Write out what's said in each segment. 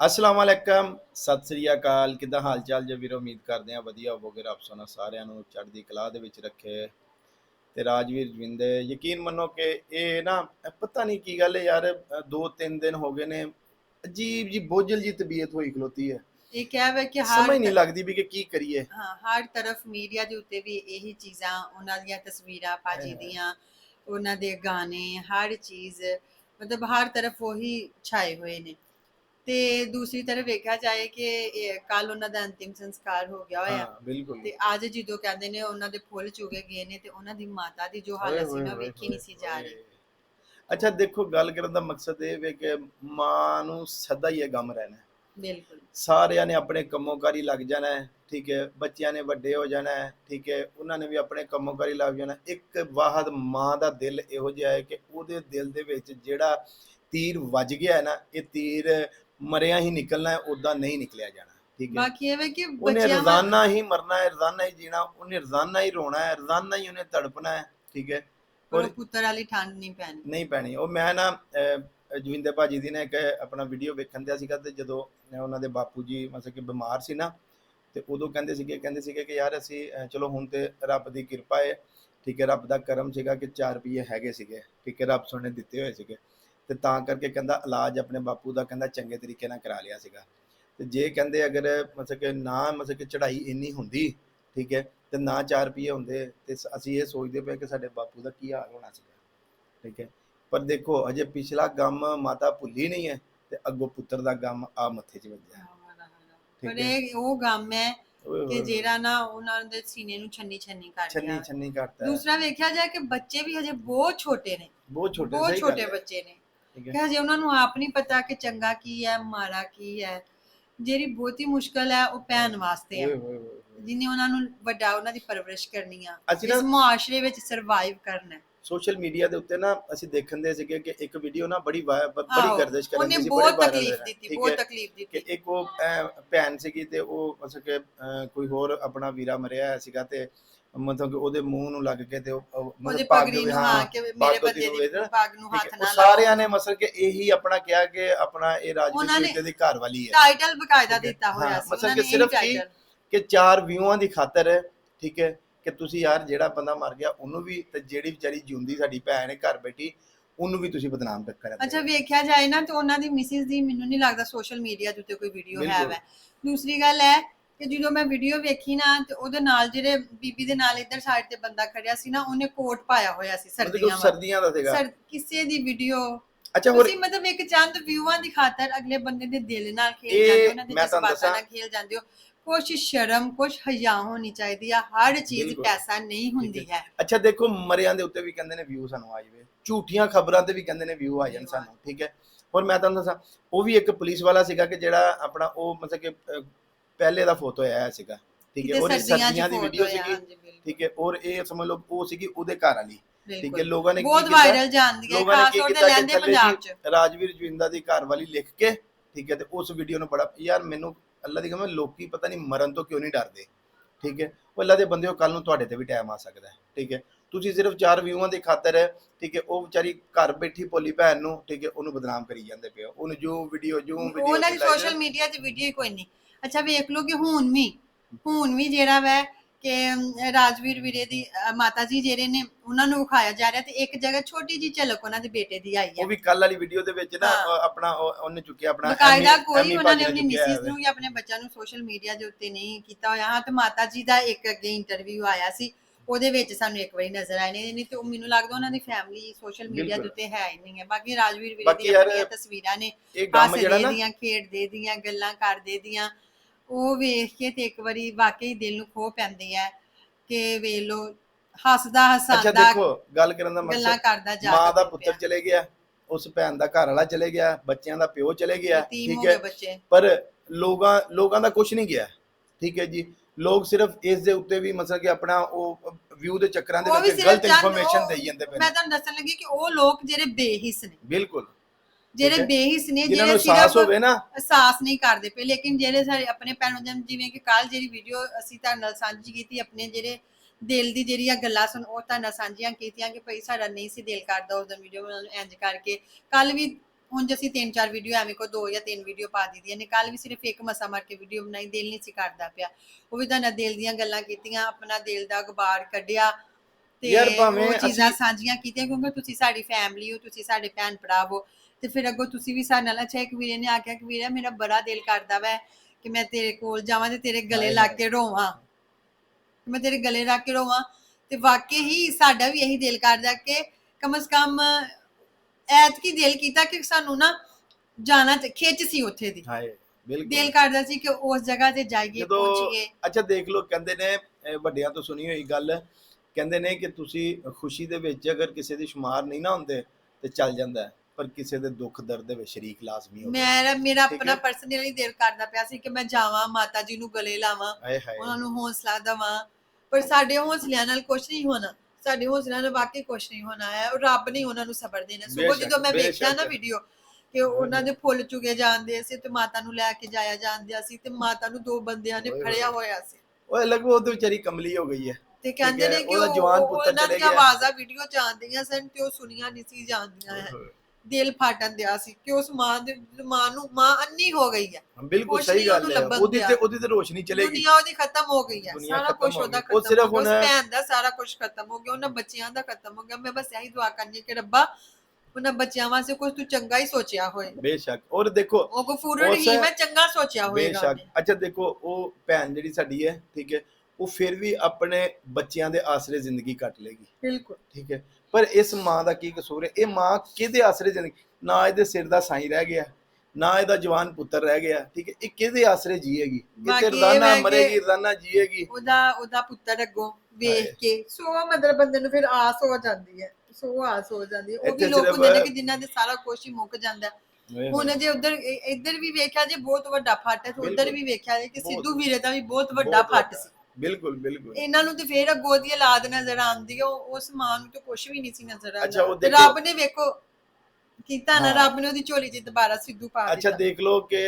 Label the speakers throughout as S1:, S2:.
S1: ਅਸਲਾਮ ਅਲੈਕਮ ਸਤਿ ਸ੍ਰੀ ਅਕਾਲ। ਕਿਦਾਂ ਹਾਲ ਚਾਲ ਜੇ ਵੀਰੋ? ਉਮੀਦ ਕਰਦੇ ਆ ਵਧੀਆ ਹੋਵੋਗੇ। ਰੱਬ ਸੋਨਾ ਸਾਰਿਆਂ ਨੂੰ ਚੜ੍ਹਦੀ ਕਲਾ ਦੇ ਵਿੱਚ ਰੱਖੇ। ਤੇ ਰਾਜਵੀਰ ਜਵਿੰਦੇ ਯਕੀਨ ਮੰਨੋ ਕਿ ਇਹ ਨਾ ਪਤਾ ਨਹੀਂ ਕੀ ਗੱਲ ਹੈ ਯਾਰ ਦੋ ਤਿੰਨ ਦਿਨ ਹੋ ਗਏ ਨੇ। ਅਜੀਬ ਜੀ ਬੋਝਲ ਜੀ ਤਬੀਅਤ ਹੋਈ ਖਲੋਤੀ ਹੈ।
S2: ਇਹ ਕਿਹਾ ਵਾ ਕਿ ਹਰ
S1: ਸਮਝ ਨਹੀਂ ਲੱਗਦੀ ਵੀ ਕਿ ਕੀ ਕਰੀਏ।
S2: ਹਾਂ ਹਰ ਤਰਫ ਮੀਡੀਆ ਦੇ ਉੱਤੇ ਵੀ ਇਹੀ ਚੀਜ਼ਾਂ ਉਹਨਾਂ ਦੀਆਂ ਤਸਵੀਰਾਂ ਪਾਜੀ। ਦੀਆਂ ਉਹਨਾਂ ਦੇ ਗਾਣੇ ਹਰ ਚੀਜ਼ ਮਤਲਬ ਹਰ ਤਰਫ ਉਹੀ ਛਾਏ ਹੋਏ ਨੇ। ਤੇ ਦੂਸਰੀ ਤਰਫ ਵੇਖਿਆ ਜਾਏ ਕਿ ਕੱਲ ਉਹਨਾਂ ਦਾ ਅੰਤਿਮ ਸੰਸਕਾਰ ਹੋ ਗਿਆ ਹੋਇਆ।
S1: ਬਿਲਕੁਲ।
S2: ਤੇ ਅੱਜ ਜਦੋਂ ਕਹਿੰਦੇ ਨੇ ਉਹਨਾਂ ਦੇ ਫੁੱਲ ਚੁਗੇ ਗਏ ਨੇ ਤੇ ਉਹਨਾਂ ਦੀ ਮਾਤਾ ਦੀ ਜੋ ਹਾਲਤ ਸੀ ਨਾ ਵੇਖੀ ਨਹੀਂ ਸੀ ਜਾ। ਰਹੀ।
S1: ਅੱਛਾ ਦੇਖੋ ਗੱਲ ਕਰਨ ਦਾ ਮਕਸਦ ਇਹ ਵੇ ਕਿ ਮਾਂ ਨੂੰ ਸਦਾ ਹੀ ਇਹ ਗਮ ਰਹਿਣਾ ਹੈ।
S2: ਬਿਲਕੁਲ।
S1: ਸਾਰਿਆਂ ਨੇ ਆਪਣੇ ਕੰਮੋਕਾਰੀ ਲੱਗ ਜਾਣਾ ਹੈ ਠੀਕ ਹੈ। ਬੱਚਿਆਂ ਨੇ ਵੱਡੇ ਹੋ ਜਾਣਾ ਹੈ ਠੀਕ ਹੈ। ਉਹਨਾਂ ਨੇ ਵੀ ਆਪਣੇ ਕੰਮੋਕਾਰੀ ਲੱਗ ਜਾਣਾ ਇੱਕ ਵਾਹਦ ਮਾਂ ਦਾ ਦਿਲ ਇਹੋ ਜਿਹਾ ਹੈ ਕਿ ਉਹਦੇ ਦਿਲ ਦੇ ਵਿੱਚ ਜਿਹੜਾ ਤੀਰ ਵੱਜ ਗਿਆ ਹੈ ਨਾ ਇਹ ਤੀਰ ਮਰਿਆ ਹੀ ਨਿਕਲਣਾ ਹੈ ਉਦਾਂ ਨਹੀਂ ਨਿਕਲਿਆ ਜਾਣਾ ਠੀਕ ਹੈ।
S2: ਬਾਕੀ ਇਹ ਵੇ ਕਿ
S1: ਉਹਨੇ
S2: ਬੱਚਿਆਂ ਵੱਲ-
S1: ਰੋਜ਼ਾਨਾ ਹੀ ਮਰਨਾ ਹੈ ਰੋਜ਼ਾਨਾ ਹੀ ਜੀਣਾ ਉਹਨੇ ਰੋਜ਼ਾਨਾ ਹੀ ਰੋਣਾ ਹੈ ਰੋਜ਼ਾਨਾ ਹੀ ਉਹਨੇ ਤੜਪਣਾ ਹੈ ਠੀਕ ਹੈ।
S2: ਪਰ
S1: ਔਰ
S2: ਉਹ ਪੁੱਤਰ ਵਾਲੀ ਠੰਡ ਨਹੀਂ ਪੈਣੀ।
S1: ਨਹੀਂ ਪੈਣੀ। ਉਹ ਮੈਂ ਨਾ ਅਹ, ਜਵਿੰਦਰ ਭਾਜੀ ਦੀ ਨੇ ਇੱਕ ਆਪਣਾ ਵੀਡੀਓ ਵੇਖਣ ਦਿਆ ਸੀਗਾ ਤੇ ਜਦੋਂ ਉਹਨਾਂ ਦੇ ਬਾਪੂ ਜੀ ਮਤਲਬ ਕਿ ਬਿਮਾਰ ਸੀ ਨਾ ਤੇ ਉਦੋਂ ਕਹਿੰਦੇ ਸੀਗੇ ਕਹਿੰਦੇ ਸੀਗੇ ਕਿ ਯਾਰ ਅਸੀਂ ਅਹ, ਚਲੋ ਹੁਣ ਤੇ ਰੱਬ ਦੀ ਕਿਰਪਾ ਹੈ ਠੀਕ ਹੈ ਰੱਬ ਦਾ ਕਰਮ ਸੀਗਾ ਕਿ 4 ਰੁਪਏ ਹੈਗੇ ਸੀਗੇ ਠੀਕ ਹੈ ਰੱਬ ਸੋਨੇ ਦਿੱਤੇ ਹੋਏ ਸੀਗੇ। ਤੇ ਤਾਂ ਕਰਕੇ ਕਹਿੰਦਾ ਇਲਾਜ ਆਪਣੇ ਬਾਪੂ ਦਾ ਕਹਿੰਦਾ ਚੰਗੇ ਤਰੀਕੇ ਨਾਲ ਕਰਾ ਲਿਆ ਸੀਗਾ। ਤੇ ਜੇ ਕਹਿੰਦੇ ਅਗਰ ਮਤਲਬ ਕਿ ਨਾ ਮਤਲਬ ਕਿ ਚੜ੍ਹਾਈ ਇੰਨੀ ਹੁੰਦੀ ਠੀਕ ਹੈ ਤੇ ਨਾ 4 ਰੁਪਏ ਹੁੰਦੇ ਤੇ ਅਸੀਂ ਇਹ ਸੋਚਦੇ ਪਏ ਕਿ ਸਾਡੇ ਬਾਪੂ ਦਾ ਕੀ ਹਾਲ ਹੋਣਾ ਸੀਗਾ ਠੀਕ ਹੈ। ਪਰ ਦੇਖੋ ਅਜੇ ਪਿਛਲਾ ਗਮ ਮਾਤਾ ਭੁੱਲੀ ਨਹੀਂ ਹੈ ਤੇ ਅੱਗੋਂ ਪੁੱਤਰ ਦਾ ਗਮ ਆ ਮੱਥੇ 'ਚ ਵੱਜਿਆ।
S2: ਪਰ ਇਹ ਉਹ ਗਮ ਹੈ ਕਿ। ਜਿਹੜਾ ਨਾ ਉਹਨਾਂ ਦੇ ਸੀਨੇ ਨੂੰ ਛੰਨੀ ਛੰਨੀ ਕਰ
S1: ਛੰਨੀ ਛੰਨੀ ਕਰਤਾ। ਹੈ।
S2: ਦੂਸਰਾ ਵੇਖਿਆ ਜਾਏ ਕਿ ਬੱਚੇ ਵੀ ਹਜੇ ਬਹੁਤ ਛੋਟੇ ਨੇ।
S1: ਬਹੁਤ ਛੋਟੇ
S2: ਬਹੁਤ ਬੱਚੇ ਨੇ।
S1: ਠੀਕ ਹੈ
S2: ਹਜੇ ਉਹਨਾਂ ਨੂੰ ਆਪ ਨਹੀਂ ਪਤਾ ਕਿ ਚੰਗਾ ਕੀ ਹੈ ਮਾੜਾ ਕੀ ਹੈ ਜਿਹੜੀ ਬਹੁਤੀ ਮੁਸ਼ਕਲ ਹੈ ਉਹ ਭੈਣ ਵਾਸਤੇ
S1: ਓਏ
S2: ਹੈ
S1: ਹੋਏ ਹੋਏ ਹੋਏ।
S2: ਜਿਨੇ ਉਹਨਾਂ ਨੂੰ ਵੱਡਾ ਉਹਨਾਂ ਦੀ ਪਰਵਰਿਸ਼ ਕਰਨੀ ਆ
S1: ਅਸੀਂ
S2: ਇਸ ਮੁਆਸ਼ਰੇ ਵਿੱਚ ਸਰਵਾਈਵ ਕਰਨਾ ਹੈ।
S1: ਸੋਸ਼ਲ ਮੀਡੀਆ ਦੇ ਉੱਤੇ ਨਾ ਅਸੀਂ ਦੇਖਣ ਦੇ ਸੀਗੇ ਕਿ ਇੱਕ ਵੀਡੀਓ ਨਾ ਬੜੀ ਵਾ- ਬ- ਬੜੀ ਗਰਦਿਸ਼ ਕਰਨ
S2: ਉਹਨੇ
S1: ਦੀ ਸੀ
S2: ਬਹੁਤ
S1: ਬੜੀ viral
S2: ਤਕਲੀਫ
S1: ਹੋਇਆ,
S2: ਦਿੱਤੀ
S1: ਠੀਕ
S2: ਬਹੁਤ
S1: ਹੈ?
S2: ਤਕਲੀਫ
S1: ਕਿ
S2: ਦਿੱਤੀ
S1: ਇੱਕ ਉਹ ਅਹ, ਭੈਣ ਸੀਗੀ ਤੇ ਉਹ ਮਤਲਬ ਕਿ ਅਹ, ਕੋਈ ਹੋਰ ਆਪਣਾ ਵੀਰਾ ਮਰਿਆ ਹੋਇਆ ਸੀਗਾ ਤੇ ਮਤਲਬ ਕਿ ਉਹਦੇ ਮੂੰਹ ਨੂੰ ਲੱਗ ਕੇ ਤੇ ਉਹ ਉਹ
S2: ਉਹਦੇ
S1: ਮਤਲਬ ਪੱਗ
S2: ਪਗੜੀ ਨੂੰ
S1: ਹਾਂ,
S2: ਕਿ ਮੇਰੇ ਬੰਦੇ
S1: ਦੀ
S2: ਪੱਗ ਨੂੰ ਹੱਥ ਨਾ
S1: ਉਹ ਸਾਰਿਆਂ ਨੇ ਮਤਲਬ ਕਿ ਇਹੀ ਆਪਣਾ ਕਿਹਾ ਕਿ ਆਪਣਾ ਇਹ ਰਾਜਵੀਰ
S2: ਉਹਨਾਂ ਨੇ-
S1: ਜਵਿੰਦਰ ਦੀ ਘਰ ਵਾਲੀ ਹੈ
S2: ਟਾਈਟਲ ਬਕਾਇਦਾ। ਦਿੱਤਾ ਹੋਇਆ
S1: ਹਾਂ,
S2: ਸੀ
S1: ਮਤਲਬ
S2: ਉਹਨਾਂ
S1: ਕਿ
S2: ਨੇ
S1: ਸਿਰਫ
S2: ਇਹ
S1: ਕੀ-
S2: ਟਾਈਟਲ
S1: ਕਿ ਚਾਰ ਵਿਊਆਂ ਦੀ ਖਾਤਰ ਠੀਕ ਹੈ ਕਿ ਤੁਸੀਂ ਯਾਰ ਜਿਹੜਾ ਬੰਦਾ ਮਰ ਗਿਆ ਉਹਨੂੰ ਵੀ ਤੇ ਜਿਹੜੀ ਵਿਚਾਰੀ ਜਿਉਂਦੀ ਸਾਡੀ ਭੈਣ ਹੈ ਘਰ ਬੈਠੀ ਉਹਨੂੰ ਵੀ ਤੁਸੀਂ ਬਦਨਾਮ ਕਰਿਆ
S2: ਅੱਛਾ ਵੇਖਿਆ ਜਾਏ ਨਾ ਤੇ ਉਹਨਾਂ ਦੀ ਮਿਸਿਸ ਦੀ ਮੈਨੂੰ ਨਹੀਂ ਲੱਗਦਾ ਸੋਸ਼ਲ ਮੀਡੀਆ ਦੇ ਉੱਤੇ ਕੋਈ ਵੀਡੀਓ ਹੈ
S1: ਬਿਲਕੁਲ।
S2: ਵੈ ਦੂਸਰੀ ਗੱਲ ਹੈ ਕਿ ਜਦੋਂ ਮੈਂ ਵੀਡੀਓ ਵੇਖੀ ਨਾ ਤੇ ਉਹਦੇ ਨਾਲ ਜਿਹੜੇ ਬੀਬੀ ਦੇ ਨਾਲ ਇੱਧਰ ਸਾਈਡ ਤੇ ਬੰਦਾ ਖੜਿਆ ਸੀ ਨਾ ਉਹਨੇ ਕੋਟ ਪਾਇਆ ਹੋਇਆ ਸੀ
S1: ਮਤਲਬ
S2: ਸਰਦੀਆਂ ਵਾਲਾ
S1: ਸਰਦੀਆਂ ਦਾ ਸੀਗਾ।
S2: ਸਰ ਕਿਸੇ ਦੀ ਵੀਡੀਓ
S1: ਅੱਛਾ ਹੋਰ
S2: ਤੁਸੀਂ ਮਤਲਬ ਇੱਕ ਚੰਦ ਵਿਊਆਂ ਦੀ ਖਾਤਰ ਅਗਲੇ ਬੰਦੇ ਦੇ ਦਿਲ ਨਾਲ ਖੇਲ
S1: ਇਹ
S2: ਜਾਂਦੇ ਹੋ ਉਹਨਾਂ ਦੇ
S1: ਮੈਂ ਤੁਹਾਨੂੰ
S2: ਜਜ਼ਬਾਤਾਂ ਨਾਲ
S1: ਦੱਸਾਂ-
S2: ਖੇਲ ਜਾਂਦੇ ਹੋ। ਕੁਛ ਸ਼ਰਮ ਕੁਛ ਹਯਾ ਹੋਣੀ ਚਾਹੀਦੀ ਆ। ਹਰ ਚੀਜ਼
S1: ਬਿਲਕੁਲ।
S2: ਪੈਸਾ ਨਹੀਂ ਹੁੰਦੀ ਹੈ।
S1: ਅੱਛਾ ਦੇਖੋ ਮਰਿਆਂ ਦੇ ਉੱਤੇ ਵੀ ਕਹਿੰਦੇ ਨੇ ਵਿਊ ਸਾਨੂੰ ਆ ਜਾਵੇ। ਝੂਠੀਆਂ ਖਬਰਾਂ ਤੇ ਵੀ ਕਹਿੰਦੇ ਨੇ ਵਿਊ ਆ ਜਾਣ ਸਾਨੂੰ। ਠੀਕ ਹੈ। ਹੋਰ ਮੈਂ ਤੁਹਾਨੂੰ ਦੱਸਾਂ ਉਹ ਵੀ ਇੱਕ ਪੁਲਿਸ ਵਾਲਾ ਸੀਗਾ ਕਿ ਜਿਹੜਾ ਆਪਣਾ ਉਹ ਮਤਲਬ ਕਿ ਅਹ, ਪਹਿਲੇ ਦਾ ਫੋਟੋ ਆਇਆ ਸੀਗਾ ਠੀਕ ਹੈ ਉਹਦੀ
S2: ਸਰਦੀਆਂ
S1: ਦੀ ਵੀਡੀਓ ਸੀਗੀ ਠੀਕ ਹੈ ਔਰ ਇਹ ਸਮਝ ਲਓ ਉਹ ਸੀਗੀ ਉਹਦੇ ਘਰ ਵਾਲੀ ਠੀਕ ਹੈ। ਲੋਕਾਂ ਨੇ
S2: ਬਹੁਤ ਵਾਇਰਲ ਜਾਂਦੀ ਹੈ ਖਾਸ ਤੌਰ ਤੇ ਲੈਂਦੇ ਪੰਜਾਬ ਚ।
S1: ਰਾਜਵੀਰ ਜਵਿੰਦਾ ਦੀ ਘਰ ਵਾਲੀ ਲਿਖ ਕੇ ਠੀਕ ਹੈ ਤੇ ਉਸ ਵੀਡੀਓ ਨੂੰ ਬੜਾ ਯਾਰ ਮੈਨੂੰ ਅੱਲਾ ਦੀ ਕਸਮ ਲੋਕੀ ਪਤਾ ਨਹੀਂ ਮਰਨ ਤੋਂ ਕਿਉਂ ਨਹੀਂ ਡਰਦੇ ਠੀਕ ਹੈ ਉਹ ਅੱਲਾ ਦੇ ਬੰਦਿਓ ਕੱਲ ਨੂੰ ਤੁਹਾਡੇ ਤੇ ਵੀ ਟਾਈਮ ਆ ਸਕਦਾ ਹੈ ਠੀਕ ਹੈ ਤੁਸੀਂ ਸਿਰਫ ਚਾਰ ਵਿਊਆਂ ਦੀ ਖਾਤਰ ਠੀਕ ਹੈ ਉਹ ਵਿਚਾਰੀ ਘਰ ਬੈਠੀ ਭੋਲੀ ਭੈਣ ਨੂੰ ਠੀਕ ਹੈ ਉਹਨੂੰ ਬਦਨਾਮ ਕਰੀ ਜਾਂਦੇ ਪਿਓ ਉਹਨੂੰ ਜੋ ਵੀਡੀਓ ਜੋ ਵੀਡੀਓ
S2: ਉਹਨਾਂ ਦੀ ਸੋਸ਼ਲ ਮੀਡੀਆ ਤੇ ਵੀਡੀਓ ਹੀ ਕੋਈ ਨਹੀਂ। ਅੱਛਾ ਵੇਖ ਲਓ ਕਿ ਹੁਣ ਵੀ ਹੁਣ ਵੀ ਜਿਹੜਾ ਵੈ ਕਿ ਰਾਜਵੀਰ ਵੀਰੇ ਦੀ ਅ, ਮਾਤਾ ਜੀ ਜਿਹੜੇ ਨੇ ਉਹਨਾਂ ਨੂੰ ਵਿਖਾਇਆ ਜਾ ਰਿਹਾ ਤੇ ਇੱਕ ਜਗ੍ਹਾ ਛੋਟੀ ਜੀ ਝਲਕ ਉਹਨਾਂ ਦੇ ਬੇਟੇ ਦੀ ਆਈ
S1: ਉਹ
S2: ਹੈ
S1: ਵੀ ਕੱਲ ਵਾਲੀ ਵੀਡੀਓ ਦੇ ਵਿੱਚ ਨਾ
S2: ਹਾਂ।
S1: ਆਪਣਾ ਉਹ- ਉਹਨੇ ਚੁੱਕਿਆ ਆਪਣਾ
S2: ਬਕਾਇਦਾ
S1: ਐਮੀ-
S2: ਕੋਈ
S1: ਐਮੀ
S2: ਉਹਨਾਂ
S1: ਭਾਜੀ
S2: ਨੇ ਆਪਣੀ
S1: ਚੁੱਕਿਆ
S2: ਮਿਸਿਸ। ਨੂੰ ਜਾਂ ਆਪਣੇ ਬੱਚਿਆਂ ਨੂੰ ਸੋਸ਼ਲ ਮੀਡੀਆ ਦੇ ਉੱਤੇ ਨਹੀਂ ਕੀਤਾ ਹੋਇਆ ਹਾਂ ਤੇ ਮਾਤਾ ਜੀ ਦਾ ਇੱਕ ਅੱਗੇ ਇੰਟਰਵਿਊ ਆਇਆ ਸੀ ਉਹਦੇ ਵਿੱਚ ਸਾਨੂੰ ਇੱਕ ਵਾਰੀ ਨਜ਼ਰ ਆਏ ਨੇ ਨਹੀਂ ਤੇ ਉਹ ਮੈਨੂੰ ਲੱਗਦਾ ਉਹਨਾਂ ਦੀ ਫੈਮਿਲੀ ਸੋਸ਼ਲ ਮੀਡੀਆ ਦੇ
S1: ਬਿਲਕੁਲ।
S2: ਉੱਤੇ ਹੈ ਹੀ ਨਹੀਂ ਹੈ ਬਾਕੀ ਰਾਜਵੀਰ ਵੀਰੇ
S1: ਬਾਕੀ ਯਾਰ,
S2: ਆਪਣੀਆਂ ਤਸਵੀਰਾਂ ਨੇ
S1: ਇਹ ਗਮ ਜਿਹੜਾ
S2: ਹੱਸਦੇ
S1: ਨਾ
S2: ਦੀਆਂ ਖੇਡਦੇ ਦੀਆਂ ਗੱਲਾਂ ਕਰਦੇ ਦੀਆਂ ਉਹ ਵੇਖ ਕੇ ਤੇ ਇੱਕ ਵਾਰੀ ਵਾਕਈ ਦਿਲ ਨੂੰ ਖੋ ਪੈਂਦੀ ਹੈ ਕਿ ਵੇਖ ਲੋ ਹੱਸਦਾ
S1: ਅੱਛਾ
S2: ਹਸਾਂਦਾ
S1: ਦੇਖੋ ਗੱਲ ਕਰਨ ਦਾ
S2: ਗੱਲਾਂ
S1: ਮਕਸਦ
S2: ਕਰਦਾ ਜਾ
S1: ਮਾਂ ਦਾ ਪੁੱਤਰ ਚਲੇ ਗਿਆ ਉਸ ਭੈਣ ਦਾ ਘਰ ਵਾਲਾ ਚਲੇ ਗਿਆ ਬੱਚਿਆਂ ਦਾ ਪਿਓ ਚਲੇ ਗਿਆ
S2: ਹੋ
S1: ਠੀਕ
S2: ਗਏ
S1: ਹੈ
S2: ਬੱਚੇ।
S1: ਪਰ ਲੋਕਾਂ ਲੋਕਾਂ ਦਾ ਕੁਝ ਨਹੀਂ ਗਿਆ ਠੀਕ ਹੈ ਜੀ। ਲੋਕ ਸਿਰਫ ਇਸ ਦੇ ਉੱਤੇ ਵੀ ਮਤਲਬ ਕਿ ਆਪਣਾ ਉਹ ਵਿਊ ਦੇ ਚੱਕਰਾਂ ਦੇ
S2: ਉਹ ਵੀ
S1: ਵਿੱਚ
S2: ਸਿਰਫ
S1: ਗਲਤ ਇਨਫੋਰਮੇਸ਼ਨ
S2: ਉਹ-
S1: ਦੇਈ ਜਾਂਦੇ ਪਏ
S2: ਮੈਂ
S1: ਨੇ
S2: ਤੁਹਾਨੂੰ ਦੱਸਣ ਲੱਗੀ ਕਿ ਉਹ ਲੋਕ ਜਿਹੜੇ ਬੇਹਿਸ ਨੇ।
S1: ਬਿਲਕੁਲ।
S2: ਜਿਹੜੇ। ਬੇਹਿਸ ਨੇ
S1: ਜਿਨ੍ਹਾਂ ਨੂੰ
S2: ਜਿਹੜੇ
S1: ਅਹਿਸਾਸ
S2: ਸਿਰਫ
S1: ਹੋਵੇ ਨਾ।
S2: ਅਹਿਸਾਸ ਨਹੀਂ ਕਰਦੇ ਪਏ ਲੇਕਿਨ ਜਿਹੜੇ ਸਾਡੇ ਆਪਣੇ ਭੈਣੋ ਜਨ ਜਿਵੇਂ ਕਿ ਕੱਲ ਜਿਹੜੀ ਵੀਡੀਓ ਅਸੀਂ ਤੁਹਾਡੇ ਨਾਲ ਸਾਂਝੀ ਕੀਤੀ ਆਪਣੇ ਜਿਹੜੇ ਦਿਲ ਦੀ ਜਿਹੜੀਆਂ ਗੱਲਾਂ ਸੁਣ ਉਹ ਤੁਹਾਡੇ ਨਾਲ ਸਾਂਝੀਆਂ ਕੀਤੀਆਂ ਕਿ ਭਈ ਸਾਡਾ ਨਹੀਂ ਸੀ ਦਿਲ ਕਰਦਾ ਉਸ ਦਿਨ ਵੀਡੀਓ ਬਣਾਉਣ ਨੂੰ ਇੰਜ ਕਰਕੇ। ਕੱਲ ਵੀ ਹੁਣ ਜੇ ਅਸੀਂ ਤਿੰਨ ਚਾਰ ਵੀਡੀਓ ਐਵੇਂ ਕੋ ਦੋ ਜਾਂ ਤਿੰਨ ਵੀਡੀਓ ਪਾ ਦਿੱਤੀਆਂ ਨੇ ਕੱਲ ਵੀ ਸਿਰਫ ਇੱਕ ਮਸਾ ਮਾਰ ਕੇ ਵੀਡੀਓ ਬਣਾਈ ਦਿਲ ਨਹੀਂ ਸੀ ਕਰਦਾ ਪਿਆ। ਉਹ ਵੀ ਤੁਹਾਡਾ ਦਿਲ ਦੀਆਂ ਗੱਲਾਂ ਕੀਤੀਆਂ ਆਪਣਾ ਦਿਲ ਦਾ ਗੁਬਾਰ ਕੱਢਿਆ ਤੇ
S1: ਯਾਰ ਭਾਵੇਂ
S2: ਉਹ ਚੀਜ਼ਾਂ ਸਾਂਝੀਆਂ ਕੀਤੀਆਂ ਕਿਉਂਕਿ ਤੁਸੀਂ ਸਾਡੀ ਫੈਮਿਲੀ ਹੋ ਤੁਸੀਂ ਸਾਡੇ ਭੈਣ ਭਰਾ ਹੋ। ਤੇ ਫਿਰ ਅੱਗੋਂ ਤੁਸੀਂ ਵੀ ਸਾਡੇ ਨਾਲ ਅੱਛਾ ਇੱਕ ਵੀਰੇ ਨੇ ਆਖਿਆ ਕਿ ਵੀਰੇ ਮੇਰਾ ਬੜਾ ਦਿਲ ਕਰਦਾ ਵੈ ਕਿ ਮੈਂ ਤੇਰੇ ਕੋਲ ਜਾਵਾਂ ਤੇ ਤੇਰੇ ਗਲੇ ਲੱਗ। ਕੇ ਰੋਵਾਂ। ਕਿ ਮੈਂ ਤੇਰੇ ਗਲੇ ਲੱਗ ਕੇ ਰੋਵਾਂ ਤੇ ਵਾਕਈ ਹੀ ਸਾਡਾ ਵੀ ਇਹੀ ਦਿਲ ਕਰਦਾ ਕਿ ਕਮ ਸ ਕਮ ਐਤਕੀ ਦਿਲ ਕੀਤਾ ਕਿ ਸਾਨੂੰ ਨਾ ਜਾਣਾ ਖਿੱਚ ਸੀ ਉੱਥੇ ਦੀ।
S1: ਹਾਏ ਬਿਲਕੁਲ।
S2: ਦਿਲ ਕਰਦਾ ਸੀ ਕਿ ਉਸ ਜਗ੍ਹਾ ਤੇ ਜਾਈਏ ਪਹੁੰਚੀਏ।
S1: ਅੱਛਾ ਦੇਖ ਲਓ ਕਹਿੰਦੇ ਨੇ ਵੱਡਿਆਂ ਤੋਂ ਸੁਣੀ ਹੋਈ ਗੱਲ ਕਹਿੰਦੇ ਨੇ ਕਿ ਤੁਸੀਂ ਖੁਸ਼ੀ ਦੇ ਵਿੱਚ ਅਗਰ ਕਿਸੇ ਦੀ ਸ਼ੁਮਾਰ ਨਹੀਂ ਨਾ ਹੁੰਦੇ ਤੇ ਚੱਲ ਜਾਂਦਾ ਹੈ, ਪਰ ਕਿਸੇ ਦੇ ਦੁੱਖ ਦਰਦ ਦੇ ਵਿੱਚ ਸ਼ਰੀਕ ਲਾਜ਼ਮੀ ਹੋ
S2: ਮੇਰਾ ਮੇਰਾ
S1: ਠੀਕ
S2: ਆਪਣਾ
S1: ਹੈ।
S2: ਪਰਸਨਲੀ ਦਿਲ ਕਰਦਾ ਪਿਆ ਸੀ ਕਿ ਮੈਂ ਜਾਵਾਂ ਮਾਤਾ ਜੀ ਨੂੰ ਗਲੇ ਲਾਵਾਂ
S1: ਹਾਏ ਹਾਏ।
S2: ਉਹਨਾਂ ਨੂੰ ਹੌਸਲਾ ਦੇਵਾਂ। ਪਰ ਸਾਡੇ ਹੌਸਲਿਆਂ ਨਾਲ ਕੁਝ ਨਹੀਂ ਹੋਣਾ। ਸਾਡੇ ਹੌਸਲਿਆਂ ਨਾਲ ਵਾਕਈ ਕੁਝ ਨਹੀਂ ਹੋਣਾ ਹੈ। ਉਹ ਰੱਬ ਨੇ ਉਹਨਾਂ ਨੂੰ ਸਬਰ ਦੇਣਾ।
S1: ਬੇਸ਼ੱਕ,
S2: ਜਦੋਂ ਮੈਂ ਵੇਖਿਆ ਨਾ
S1: ਬੇਸ਼ੱਕ।
S2: ਵੀਡੀਓ ਕਿ ਉਹਨਾਂ ਦੇ ਫੁੱਲ ਚੁਗੇ ਜਾਂਦੇ ਸੀ ਤੇ ਮਾਤਾ ਨੂੰ ਲੈ ਕੇ ਜਾਇਆ ਜਾਂਦਿਆ ਸੀ ਤੇ ਮਾਤਾ ਨੂੰ ਦੋ ਬੰਦਿਆਂ ਨੇ
S1: ਓਏ।
S2: ਫੜਿਆ ਹੋਇਆ ਸੀ।
S1: ਉਹ ਲੱਗੋ ਉਹ ਤੇ ਵਿਚਾਰੀ ਕਮਲੀ ਹੋ ਗਈ ਹੈ।
S2: ਤੇ ਕਹਿੰਦੇ
S1: ਹੈ,
S2: ਨੇ ਕਿ
S1: ਉਹਦਾ
S2: ਉਹ
S1: ਜਵਾਨ ਪੁੱਤਰ
S2: ਉਹਨਾਂ
S1: ਚਲੇ
S2: ਦੀਆਂ
S1: ਗਿਆ।
S2: ਆਵਾਜ਼ਾਂ ਵੀਡੀਓ ਚ ਆਉਂਦੀਆਂ ਸਨ ਤੇ ਉਹ ਸੁਣੀਆਂ ਨਹੀਂ ਸੀ ਜਾਂਦੀਆਂ। ਹੈ ਦਿਲ ਫਾਟਣ ਦਿਆ ਸੀ ਕਿ ਉਸ ਮਾਂ ਦੇ ਮਾਂ ਨੂੰ ਮਾਂ ਅੰਨੀ ਹੋ ਗਈ ਹੈ।
S1: ਬਿਲਕੁਲ ਸਹੀ ਗੱਲ ਹੈ। ਉਹਦੀ। ਤੇ ਉਹਦੀ ਤੇ ਰੋਸ਼ਨੀ ਚਲੇਗੀ।
S2: ਦੁਨੀਆ ਉਹਦੀ ਖਤਮ ਹੋ ਗਈ ਹੈ। ਸਾਰਾ
S1: ਖਤਮ
S2: ਕੁਝ ਉਹਦਾ
S1: ਗਈ। ਉਹ
S2: ਖਤਮ
S1: ਸਿਰਫ
S2: ਉਸ ਭੈਣ ਦਾ ਸਾਰਾ ਕੁਝ ਖਤਮ ਹੋ ਗਿਆ। ਉਹਨਾਂ ਬੱਚਿਆਂ ਦਾ ਖਤਮ ਹੋ ਗਿਆ। ਮੈਂ ਬਸ ਇਹੀ ਦੁਆ ਕਰਨੀ ਕਿ ਰੱਬਾ ਉਹਨਾਂ ਬੱਚਿਆਂ ਵਾਸਤੇ ਕੁਝ ਤੂੰ ਚੰਗਾ ਹੀ ਸੋਚਿਆ ਹੋਏ।
S1: ਬੇਸ਼ੱਕ। ਔਰ ਦੇਖੋ
S2: ਉਹ ਗਫੂਰ
S1: ਉਸ-
S2: ਹੀ ਮੈਂ ਚੰਗਾ ਸੋਚਿਆ ਹੋਏਗਾ।
S1: ਬੇਸ਼ੱਕ। ਅੱਛਾ ਦੇਖੋ ਉਹ ਭੈਣ ਜਿਹੜੀ ਸਾਡੀ ਹੈ ਠੀਕ ਹੈ ਉਹ ਫਿਰ ਵੀ ਆਪਣੇ ਬੱਚਿਆਂ ਦੇ ਆਸਰੇ ਜ਼ਿੰਦਗੀ ਕੱਟ ਲੇਗੀ
S2: ਬਿਲਕੁਲ।
S1: ਠੀਕ ਹੈ। ਪਰ ਇਸ ਮਾਂ ਦਾ ਕੀ ਕਸੂਰ ਹੈ ਇਹ ਮਾਂ ਕਿਹਦੇ ਆਸਰੇ ਜ਼ਿੰਦਗੀ ਨਾ ਇਹਦੇ ਸਿਰ ਦਾ ਸਾਈਂ ਰਹਿ ਗਿਆ ਨਾ ਇਹਦਾ ਜਵਾਨ ਪੁੱਤਰ ਰਹਿ ਗਿਆ ਠੀਕ ਹੈ ਇਹ ਕਿਹਦੇ ਆਸਰੇ ਜੀਏਗੀ ਇਹ
S2: ਬਾਕੀ
S1: ਤੇ
S2: ਇਹ
S1: ਰਜ਼ਾਨਾ
S2: ਹੈ ਕਿ-
S1: ਮਰੇਗੀ ਰਜ਼ਾਨਾ ਜੀਏਗੀ
S2: ਉਹਦਾ ਉਹਦਾ ਪੁੱਤਰ ਅੱਗੋਂ ਵੇਖ। ਕੇ ਸੋ ਮਤਲਬ ਬੰਦੇ ਨੂੰ ਫਿਰ ਆਸ ਹੋ ਜਾਂਦੀ ਹੈ ਸੋ ਆਸ ਹੋ ਜਾਂਦੀ ਹੈ ਉਹ ਵੀ ਲੋਕ ਹੁੰਦੇ ਨੇ ਕਿ ਜਿਨ੍ਹਾਂ ਦੇ ਸਾਰਾ ਕੁਝ ਹੀ ਮੁੱਕ ਜਾਂਦਾ। ਹੁਣ ਜੇ ਉਧਰ ਇੱਧਰ ਵੀ ਵੇਖਿਆ ਜੇ ਬਹੁਤ ਵੱਡਾ ਫੱਟ ਹੈ ਤੇ ਉਧਰ। ਵੀ ਵੇਖਿਆ ਜੇ ਕਿ। ਸਿੱਧੂ ਵੀਰੇ ਦਾ ਵੀ ਬਹੁਤ ਵੱਡਾ ਫੱਟ। ਸੀ
S1: ਬਿਲਕੁਲ ਬਿਲਕੁਲ।
S2: ਇਹਨਾਂ ਨੂੰ ਤੇ ਫੇਰ ਅੱਗੋਂ ਦੀ ਔਲਾਦ ਨਜ਼ਰ ਆਉਂਦੀ ਉਹ- ਉਸ ਮਾਂ ਨੂੰ ਤੇ ਕੁਝ ਵੀ ਨਹੀਂ ਸੀ ਨਜ਼ਰ
S1: ਅੱਛਾ, ਉਹ
S2: ਆਉਂਦਾ
S1: ਦੇਖੋ-
S2: ਰੱਬ ਨੇ ਵੇਖੋ ਕੀਤਾ ਨਾ
S1: ਹਾਂ।
S2: ਰੱਬ ਨੇ ਉਹਦੀ ਝੋਲੀ 'ਚ ਦੁਬਾਰਾ ਸਿੱਧੂ ਪਾ
S1: ਅੱਛਾ
S2: ਦਿੱਤਾ।
S1: ਦੇਖ ਲਓ ਕਿ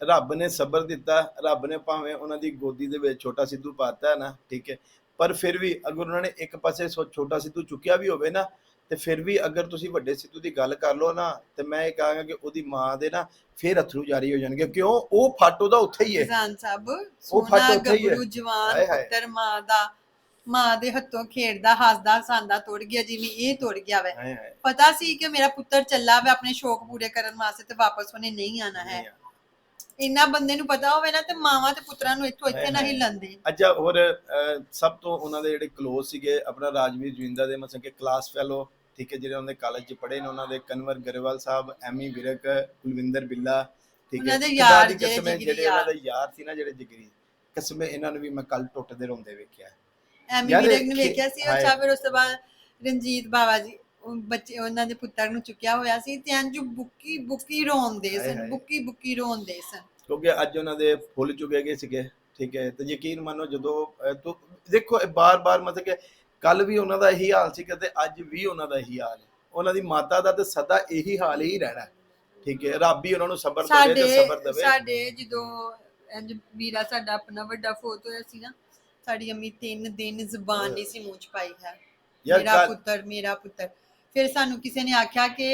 S1: ਰੱਬ ਨੇ ਸਬਰ ਦਿੱਤਾ ਰੱਬ ਨੇ ਭਾਵੇਂ ਉਹਨਾਂ ਦੀ ਗੋਦੀ ਦੇ ਵਿੱਚ ਛੋਟਾ ਸਿੱਧੂ ਪਾਤਾ ਹੈ ਨਾ ਠੀਕ ਹੈ ਪਰ ਫਿਰ ਵੀ ਅਗਰ ਉਹਨਾਂ ਨੇ ਇੱਕ ਪਾਸੇ ਸੋ- ਛੋਟਾ ਸਿੱਧੂ ਚੁੱਕਿਆ ਵੀ ਹੋਵੇ ਨਾ ਤੇ ਫਿਰ ਵੀ ਅਗਰ ਤੁਸੀਂ ਵੱਡੇ ਸਿੱਧੂ ਦੀ ਗੱਲ ਕਰ ਲਓ ਨਾ ਤੇ ਮੈਂ ਇਹ ਕਹਾਂਗਾ ਕਿ ਉਹਦੀ ਮਾਂ ਦੇ ਨਾ ਫਿਰ ਅਥਰੂ ਜਾਰੀ ਹੋ ਜਾਣਗੇ ਕਿਉਂ ਉਹ ਫੱਟ ਉਹਦਾ ਉੱਥੇ ਹੀ ਹੈ
S2: ਕਿਸਾਨ ਸਾਹਿਬ
S1: ਉਹ ਫੱਟ
S2: ਸੋਨਾ
S1: ਉੱਥੇ ਹੀ ਹੈ।
S2: ਗੱਭਰੂ ਜਵਾਨ। ਪੁੱਤਰ ਮਾਂ ਦਾ ਮਾਂ ਦੇ ਹੱਥੋਂ ਖੇਡਦਾ ਹੱਸਦਾ ਹਸਾਂਦਾ ਤੋੜ ਗਿਆ ਜਿਵੇਂ ਇਹ ਤੋੜ ਗਿਆ ਵੈ ਪਤਾ ਸੀ ਕਿ ਮੇਰਾ ਪੁੱਤਰ ਚੱਲਾ ਵੇ ਆਪਣੇ ਸ਼ੌਕ ਪੂਰੇ ਕਰਨ ਵਾਸਤੇ ਤੇ ਵਾਪਸ ਉਹਨੇ ਨਹੀਂ ਆਣਾ ਹੈ। ਇੰਨਾ ਬੰਦੇ ਨੂੰ ਪਤਾ ਹੋਵੇ ਨਾ ਤੇ ਮਾਵਾਂ ਤੇ ਪੁੱਤਰਾਂ ਨੂੰ ਇੱਥੋਂ ਇੱਥੇ ਨਹੀਂ। ਲੰਦੇ
S1: ਅੱਛਾ ਹੋਰ ਸਭ ਤੋਂ ਉਹਨਾਂ ਦੇ ਜਿਹੜੇ ਕਲੋਜ਼ ਸੀਗੇ ਆਪਣਾ ਰਾਜਵੀਰ ਜਵਿੰਦਰ ਦੇ ਮਤਲਬ ਕਿ ਕਲਾਸ ਫੈਲੋ ਠੀਕ ਹੈ ਜਿਹੜੇ ਉਹਨਾਂ ਦੇ ਕਾਲਜ 'ਚ ਪੜ੍ਹੇ ਨੇ ਉਹਨਾਂ ਦੇ ਕਨਵਰ ਗਰੇਵਾਲ ਸਾਹਿਬ ਐਮੀ ਵਿਰਕ ਕੁਲਵਿੰਦਰ ਬਿੱਲਾ ਠੀਕ ਹੈ
S2: ਉਹਨਾਂ ਦੇ ਯਾਰ ਜਿਹੜੇ
S1: ਜਿਹੜੇ ਉਹਨਾਂ। ਦੇ ਯਾਰ ਸੀ ਨਾ ਜਿਹੜੇ ਜਿਗਰੀ ਕਸਮੇ ਇਹਨਾਂ ਨੂੰ ਵੀ ਮੈਂ ਕੱਲ ਟੁੱਟਦੇ ਰੋਂਦੇ ਵੇਖਿਆ
S2: ਐਮੀ ਵਿਰਕ ਨੂੰ ਵੇਖਿਆ ਸੀ। ਅੱਛਾ ਫਿਰ ਉਸ ਤੋਂ ਬਾਅਦ ਰਣਜੀਤ ਬਾਵਾ ਜੀ ਬੱਚੇ ਉਹਨਾਂ ਦੇ ਪੁੱਤਰ ਨੂੰ ਚੁੱਕਿਆ ਹੋਇਆ ਸੀ ਤੇ ਅੰਜੂ ਬੁੱਕੀ ਬੁੱਕੀ ਰੋਂਦੇ ਸਨ। ਬੁੱਕੀ ਬੁੱਕੀ ਰੋਂਦੇ ਸਨ
S1: ਕਿਉਂਕਿ ਅੱਜ ਉਹਨਾਂ ਦੇ ਫੁੱਲ ਚੁਗੇ ਗਏ ਸੀਗੇ ਠੀਕ ਹੈ ਤੇ ਯਕੀਨ ਮੰਨੋ ਜਦੋਂ ਦੇਖੋ ਬਾਰ-ਬਾਰ ਮਤਲਬ ਕਿ ਕੱਲ ਵੀ ਉਹਨਾਂ ਦਾ ਇਹੀ ਹਾਲ ਸੀ ਤੇ ਅੱਜ ਵੀ ਉਹਨਾਂ ਦਾ ਇਹੀ ਹਾਲ ਹੈ। ਉਹਨਾਂ ਦੀ ਮਾਤਾ ਦਾ ਤੇ ਸਦਾ ਇਹੀ ਹਾਲ ਹੀ ਰਹਿਣਾ। ਠੀਕ ਹੈ ਰੱਬ ਹੀ ਉਹਨਾਂ ਨੂੰ ਸਬਰ ਦੇਵੇ ਤੇ ਸਬਰ ਦੇਵੇ।
S2: ਸਾਡੇ ਜਦੋਂ ਇੰਜ ਵੀਰਾ ਸਾਡਾ ਆਪਣਾ ਵੱਡਾ ਫੋਤ ਹੋਇਆ ਸੀ ਨਾ ਸਾਡੀ ਅੰਮੀ ਤਿੰਨ ਦਿਨ ਜ਼ੁਬਾਨ ਨਹੀਂ ਸੀ ਮੂੰਹ ਚ ਪਾਈ ਹੈ। ਮੇਰਾ ਪੁੱਤਰ ਮੇਰਾ ਪੁੱਤਰ। ਫਿਰ ਸਾਨੂੰ ਕਿਸੇ ਨੇ ਆਖਿਆ ਕਿ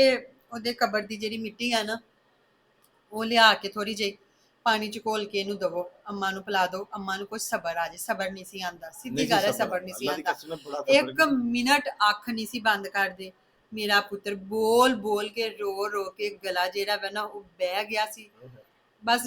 S2: ਉਹਦੇ ਕਬਰ ਦੀ ਜਿਹੜੀ ਮਿੱਟੀ ਹੈ ਨਾ ਉਹ ਲਿਆ ਕੇ ਥੋੜੀ ਜਿਹੀ। ਪਾਣੀ ਚ ਘੋਲ ਕੇ ਇਹਨੂੰ ਦਵੋ ਅੰਮਾ ਨੂੰ ਪਿਲਾ ਦਿਓ ਅੰਮਾ ਨੂੰ ਕੁਝ ਸਬਰ ਆ ਜੇ ਸਬਰ ਨਹੀਂ ਸੀ ਆਂਦਾ ਸਿੱਧੀ ਗੱਲ ਹੈ
S1: ਸਬਰ,
S2: ਨਹੀਂ ਸੀ ਆਂਦਾ। ਇੱਕ ਮਿੰਟ ਅੱਖ ਨਹੀਂ ਸੀ ਬੰਦ ਕਰਦੇ। ਮੇਰਾ ਪੁੱਤਰ ਬੋਲ ਬੋਲ ਕੇ ਰੋ ਰੋ ਕੇ ਗਲਾ ਜਿਹੜਾ ਵਾ ਨਾ ਉਹ ਬਹਿ ਗਿਆ ਸੀ। ਬਸ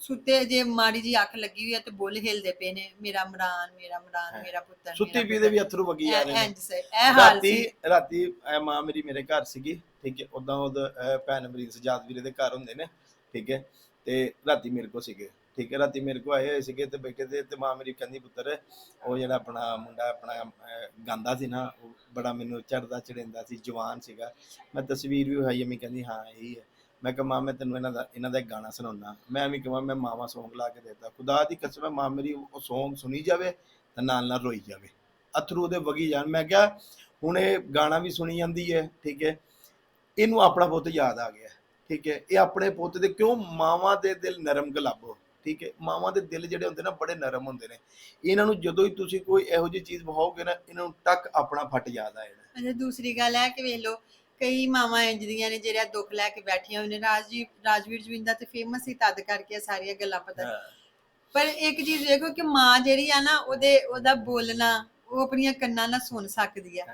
S2: ਸੁੱਤੇ ਜੇ ਮਾੜੀ ਜੀ ਅੱਖ ਲੱਗੀ ਹੋਈ ਹੈ ਤੇ ਬੁੱਲ ਹਿਲਦੇ ਪਏ ਨੇ। ਮੇਰਾ ਇਮਰਾਨ ਮੇਰਾ ਇਮਰਾਨ
S1: ਹਾਂ।
S2: ਮੇਰਾ ਪੁੱਤਰ
S1: ਸੁੱਤੀ ਪੀ ਦੇ ਵੀ ਅਥਰੂ ਵਗੀ ਜਾ
S2: ਪੁੱਤਰ।
S1: ਰਹੇ ਨੇ।
S2: ਇਹ ਹਾਲ
S1: ਰਾਤੀ
S2: ਸੀ।
S1: ਰਾਤੀ ਇਹ ਮਾਂ ਮੇਰੀ ਮੇਰੇ ਘਰ ਸੀਗੀ ਠੀਕ ਹੈ ਉਦਾਂ ਇਹ ਭੈਣ ਮਰੀਨ ਸਜਾਦ ਵੀਰੇ ਦੇ ਘਰ ਹੁੰਦੇ ਨੇ ਠੀਕ ਹੈ। ਤੇ ਰਾਤੀ ਮੇਰੇ ਕੋ ਸੀਗੇ ਠੀਕ ਹੈ ਰਾਤੀ ਮੇਰੇ ਕੋ ਆਏ ਹੋਏ ਸੀਗੇ ਤੇ ਬੈਠੇ ਤੇ ਤੇ ਮਾਂ ਮੇਰੀ ਕਹਿੰਦੀ ਪੁੱਤਰ ਉਹ ਜਿਹੜਾ ਆਪਣਾ ਮੁੰਡਾ ਆਪਣਾ ਅਹ, ਗਾਂਦਾ ਸੀ ਨਾ ਉਹ ਬੜਾ ਮੈਨੂੰ ਚੜਦਾ ਚੜਿੰਦਾ ਸੀ ਜਵਾਨ ਸੀਗਾ। ਮੈਂ ਤਸਵੀਰ ਵੀ ਵਿਖਾਈ ਮੈਂ ਕਹਿੰਦੀ ਹਾਂ ਇਹੀ ਹੈ। ਮੈਂ ਕਿਹਾ ਮਾਂ ਮੈਂ ਤੈਨੂੰ ਇਹਨਾਂ ਦਾ ਇਹਨਾਂ ਦਾ ਇੱਕ ਗਾਣਾ ਸੁਣਾਉਣਾ ਮੈਂ ਵੀ ਕਹਾਂ ਮੈਂ ਮਾਵਾ ਸੌਂਗ ਲਾ ਕੇ ਦੇਤਾ। ਖੁਦਾ ਦੀ ਕਸਮ ਹੈ ਮਾਂ ਮੇਰੀ ਉਹ ਸੌਂਗ ਸੁਣੀ ਜਾਵੇ ਤੇ ਨਾਲ ਨਾਲ ਰੋਈ ਜਾਵੇ। ਅਥਰੂ ਉਹਦੇ ਵਗੀ ਜਾਣ। ਮੈਂ ਕਿਹਾ ਹੁਣ ਇਹ ਗਾਣਾ ਵੀ ਸੁਣੀ ਜਾਂਦੀ ਹੈ ਠੀਕ ਹੈ। ਇਹਨੂੰ ਆਪਣਾ ਬਹੁਤ ਯਾਦ ਆ ਗਿਆ। ਠੀਕ ਹੈ ਇਹ ਆਪਣੇ ਪੁੱਤ ਦੇ ਕਿਉਂ ਮਾਵਾਂ ਦੇ ਦਿਲ ਨਰਮ ਗਲਾਬੋ? ਠੀਕ ਹੈ ਮਾਵਾਂ ਦੇ ਦਿਲ ਜਿਹੜੇ ਹੁੰਦੇ ਨਾ ਬੜੇ ਨਰਮ ਹੁੰਦੇ ਨੇ। ਇਹਨਾਂ ਨੂੰ ਜਦੋਂ ਹੀ ਤੁਸੀਂ ਕੋਈ ਇਹੋ ਜਿਹੀ ਚੀਜ਼ ਵਹਾਓਗੇ ਨਾ ਇਹਨਾਂ ਨੂੰ ਟੱਕ ਆਪਣਾ ਫਟ ਯਾਦ ਆ ਜਾਣਾ।
S2: ਅੱਛਾ ਦੂਸਰੀ ਗੱਲ ਹੈ ਕਿ ਵੇਖ ਲਓ ਕਈ ਮਾਵਾਂ ਇੰਜ ਦੀਆਂ ਨੇ ਜਿਹੜੀਆਂ ਦੁੱਖ ਲੈ ਕੇ ਬੈਠੀਆਂ ਹੋਈਆਂ ਨੇ। ਰਾਜਵੀਰ ਰਾਜਵੀਰ ਜਵਿੰਦਾ ਤੇ ਫੇਮਸ ਹੀ ਤਦ ਕਰਕੇ ਸਾਰੀਆਂ ਗੱਲਾਂ ਪਤਾ। ਪਰ ਇੱਕ ਚੀਜ਼ ਦੇਖੋ ਕਿ ਮਾਂ ਜਿਹੜੀ ਆ ਨਾ ਉਹਦੇ ਉਹਦਾ ਬੋਲਣਾ ਉਹ ਆਪਣੀਆਂ ਕੰਨਾਂ ਨਾਲ ਸੁਣ ਸਕਦੀ ਆ।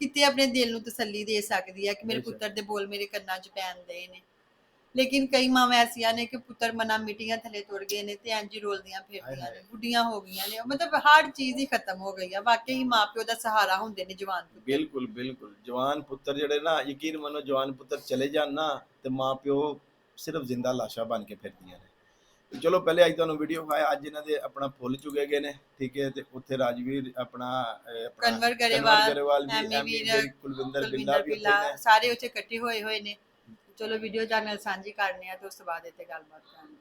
S2: ਕਿਤੇ ਆਪਣੇ ਦਿਲ ਨੂੰ ਤਸੱਲੀ ਦੇ ਸਕਦੀ ਆ ਕਿ ਮੇਰੇ। ਪੁੱਤਰ ਦੇ ਬੋਲ ਮੇਰੇ ਕੰਨਾਂ 'ਚ ਪੈਂਦੇ ਨੇ। ਲੇਕਿਨ ਕਈ ਮਾਵਾਂ ਐਸੀਆਂ ਨੇ ਕਿ ਪੁੱਤਰ ਮਨਾ ਮਿੱਟੀਆਂ ਥੱਲੇ ਤੁਰ ਗਏ ਨੇ ਤੇ ਇੰਜ ਹੀ ਰੋਲਦੀਆਂ ਫਿਰਦੀਆਂ ਨੇ। ਬੁੱਢੀਆਂ ਹੋ ਗਈਆਂ ਨੇ ਮਤਲਬ ਹਰ ਚੀਜ਼ ਹੀ ਖਤਮ ਹੋ ਗਈ ਆ ਵਾਕਈ ਮਾਪਿਓ ਦਾ ਸਹਾਰਾ ਹੁੰਦੇ ਨੇ ਜਵਾਨ ਪੁੱਤਰ।
S1: ਬਿਲਕੁਲ ਬਿਲਕੁਲ। ਜਵਾਨ ਪੁੱਤਰ ਜਿਹੜੇ ਨਾ ਯਕੀਨ ਮੰਨੋ ਜਵਾਨ ਪੁੱਤਰ ਚਲੇ ਜਾਣ ਨਾ ਤੇ ਮਾਪਿਓ ਸਿਰਫ ਜ਼ਿੰਦਾ ਲਾਸ਼ਾਂ ਬਣ ਕੇ ਫਿਰਦੀਆਂ ਨੇ। ਚਲੋ ਪਹਿਲੇ ਅੱਜ ਤੁਹਾਨੂੰ ਵੀਡੀਓ ਖਾਇਆ ਅੱਜ ਇਹਨਾਂ ਦੇ ਆਪਣਾ ਫੁੱਲ ਚੁਗੇ ਗਏ ਨੇ ਠੀਕ ਹੈ ਤੇ ਉੱਥੇ ਰਾਜਵੀਰ ਆਪਣਾ
S2: ਕਨਵਰ ਗਰੇਵਾਲ ਐਮੀ ਵੀਰ,
S1: ਕੁਲਵਿੰਦਰ ਬਿੱਲਾ ਵੀ
S2: ਸਾਰੇ ਉੱਥੇ ਇਕੱਠੇ ਹੋਏ ਹੋਏ ਨੇ। ਚਲੋ ਵੀਡੀਓ ਜਾਨ ਨਾਲ ਸਾਂਝੀ ਕਰਨੀ ਆ ਤੇ ਉਸ ਤੋਂ ਬਾਅਦ ਇੱਥੇ ਗੱਲਬਾਤ ਕਰਾਂਗੇ।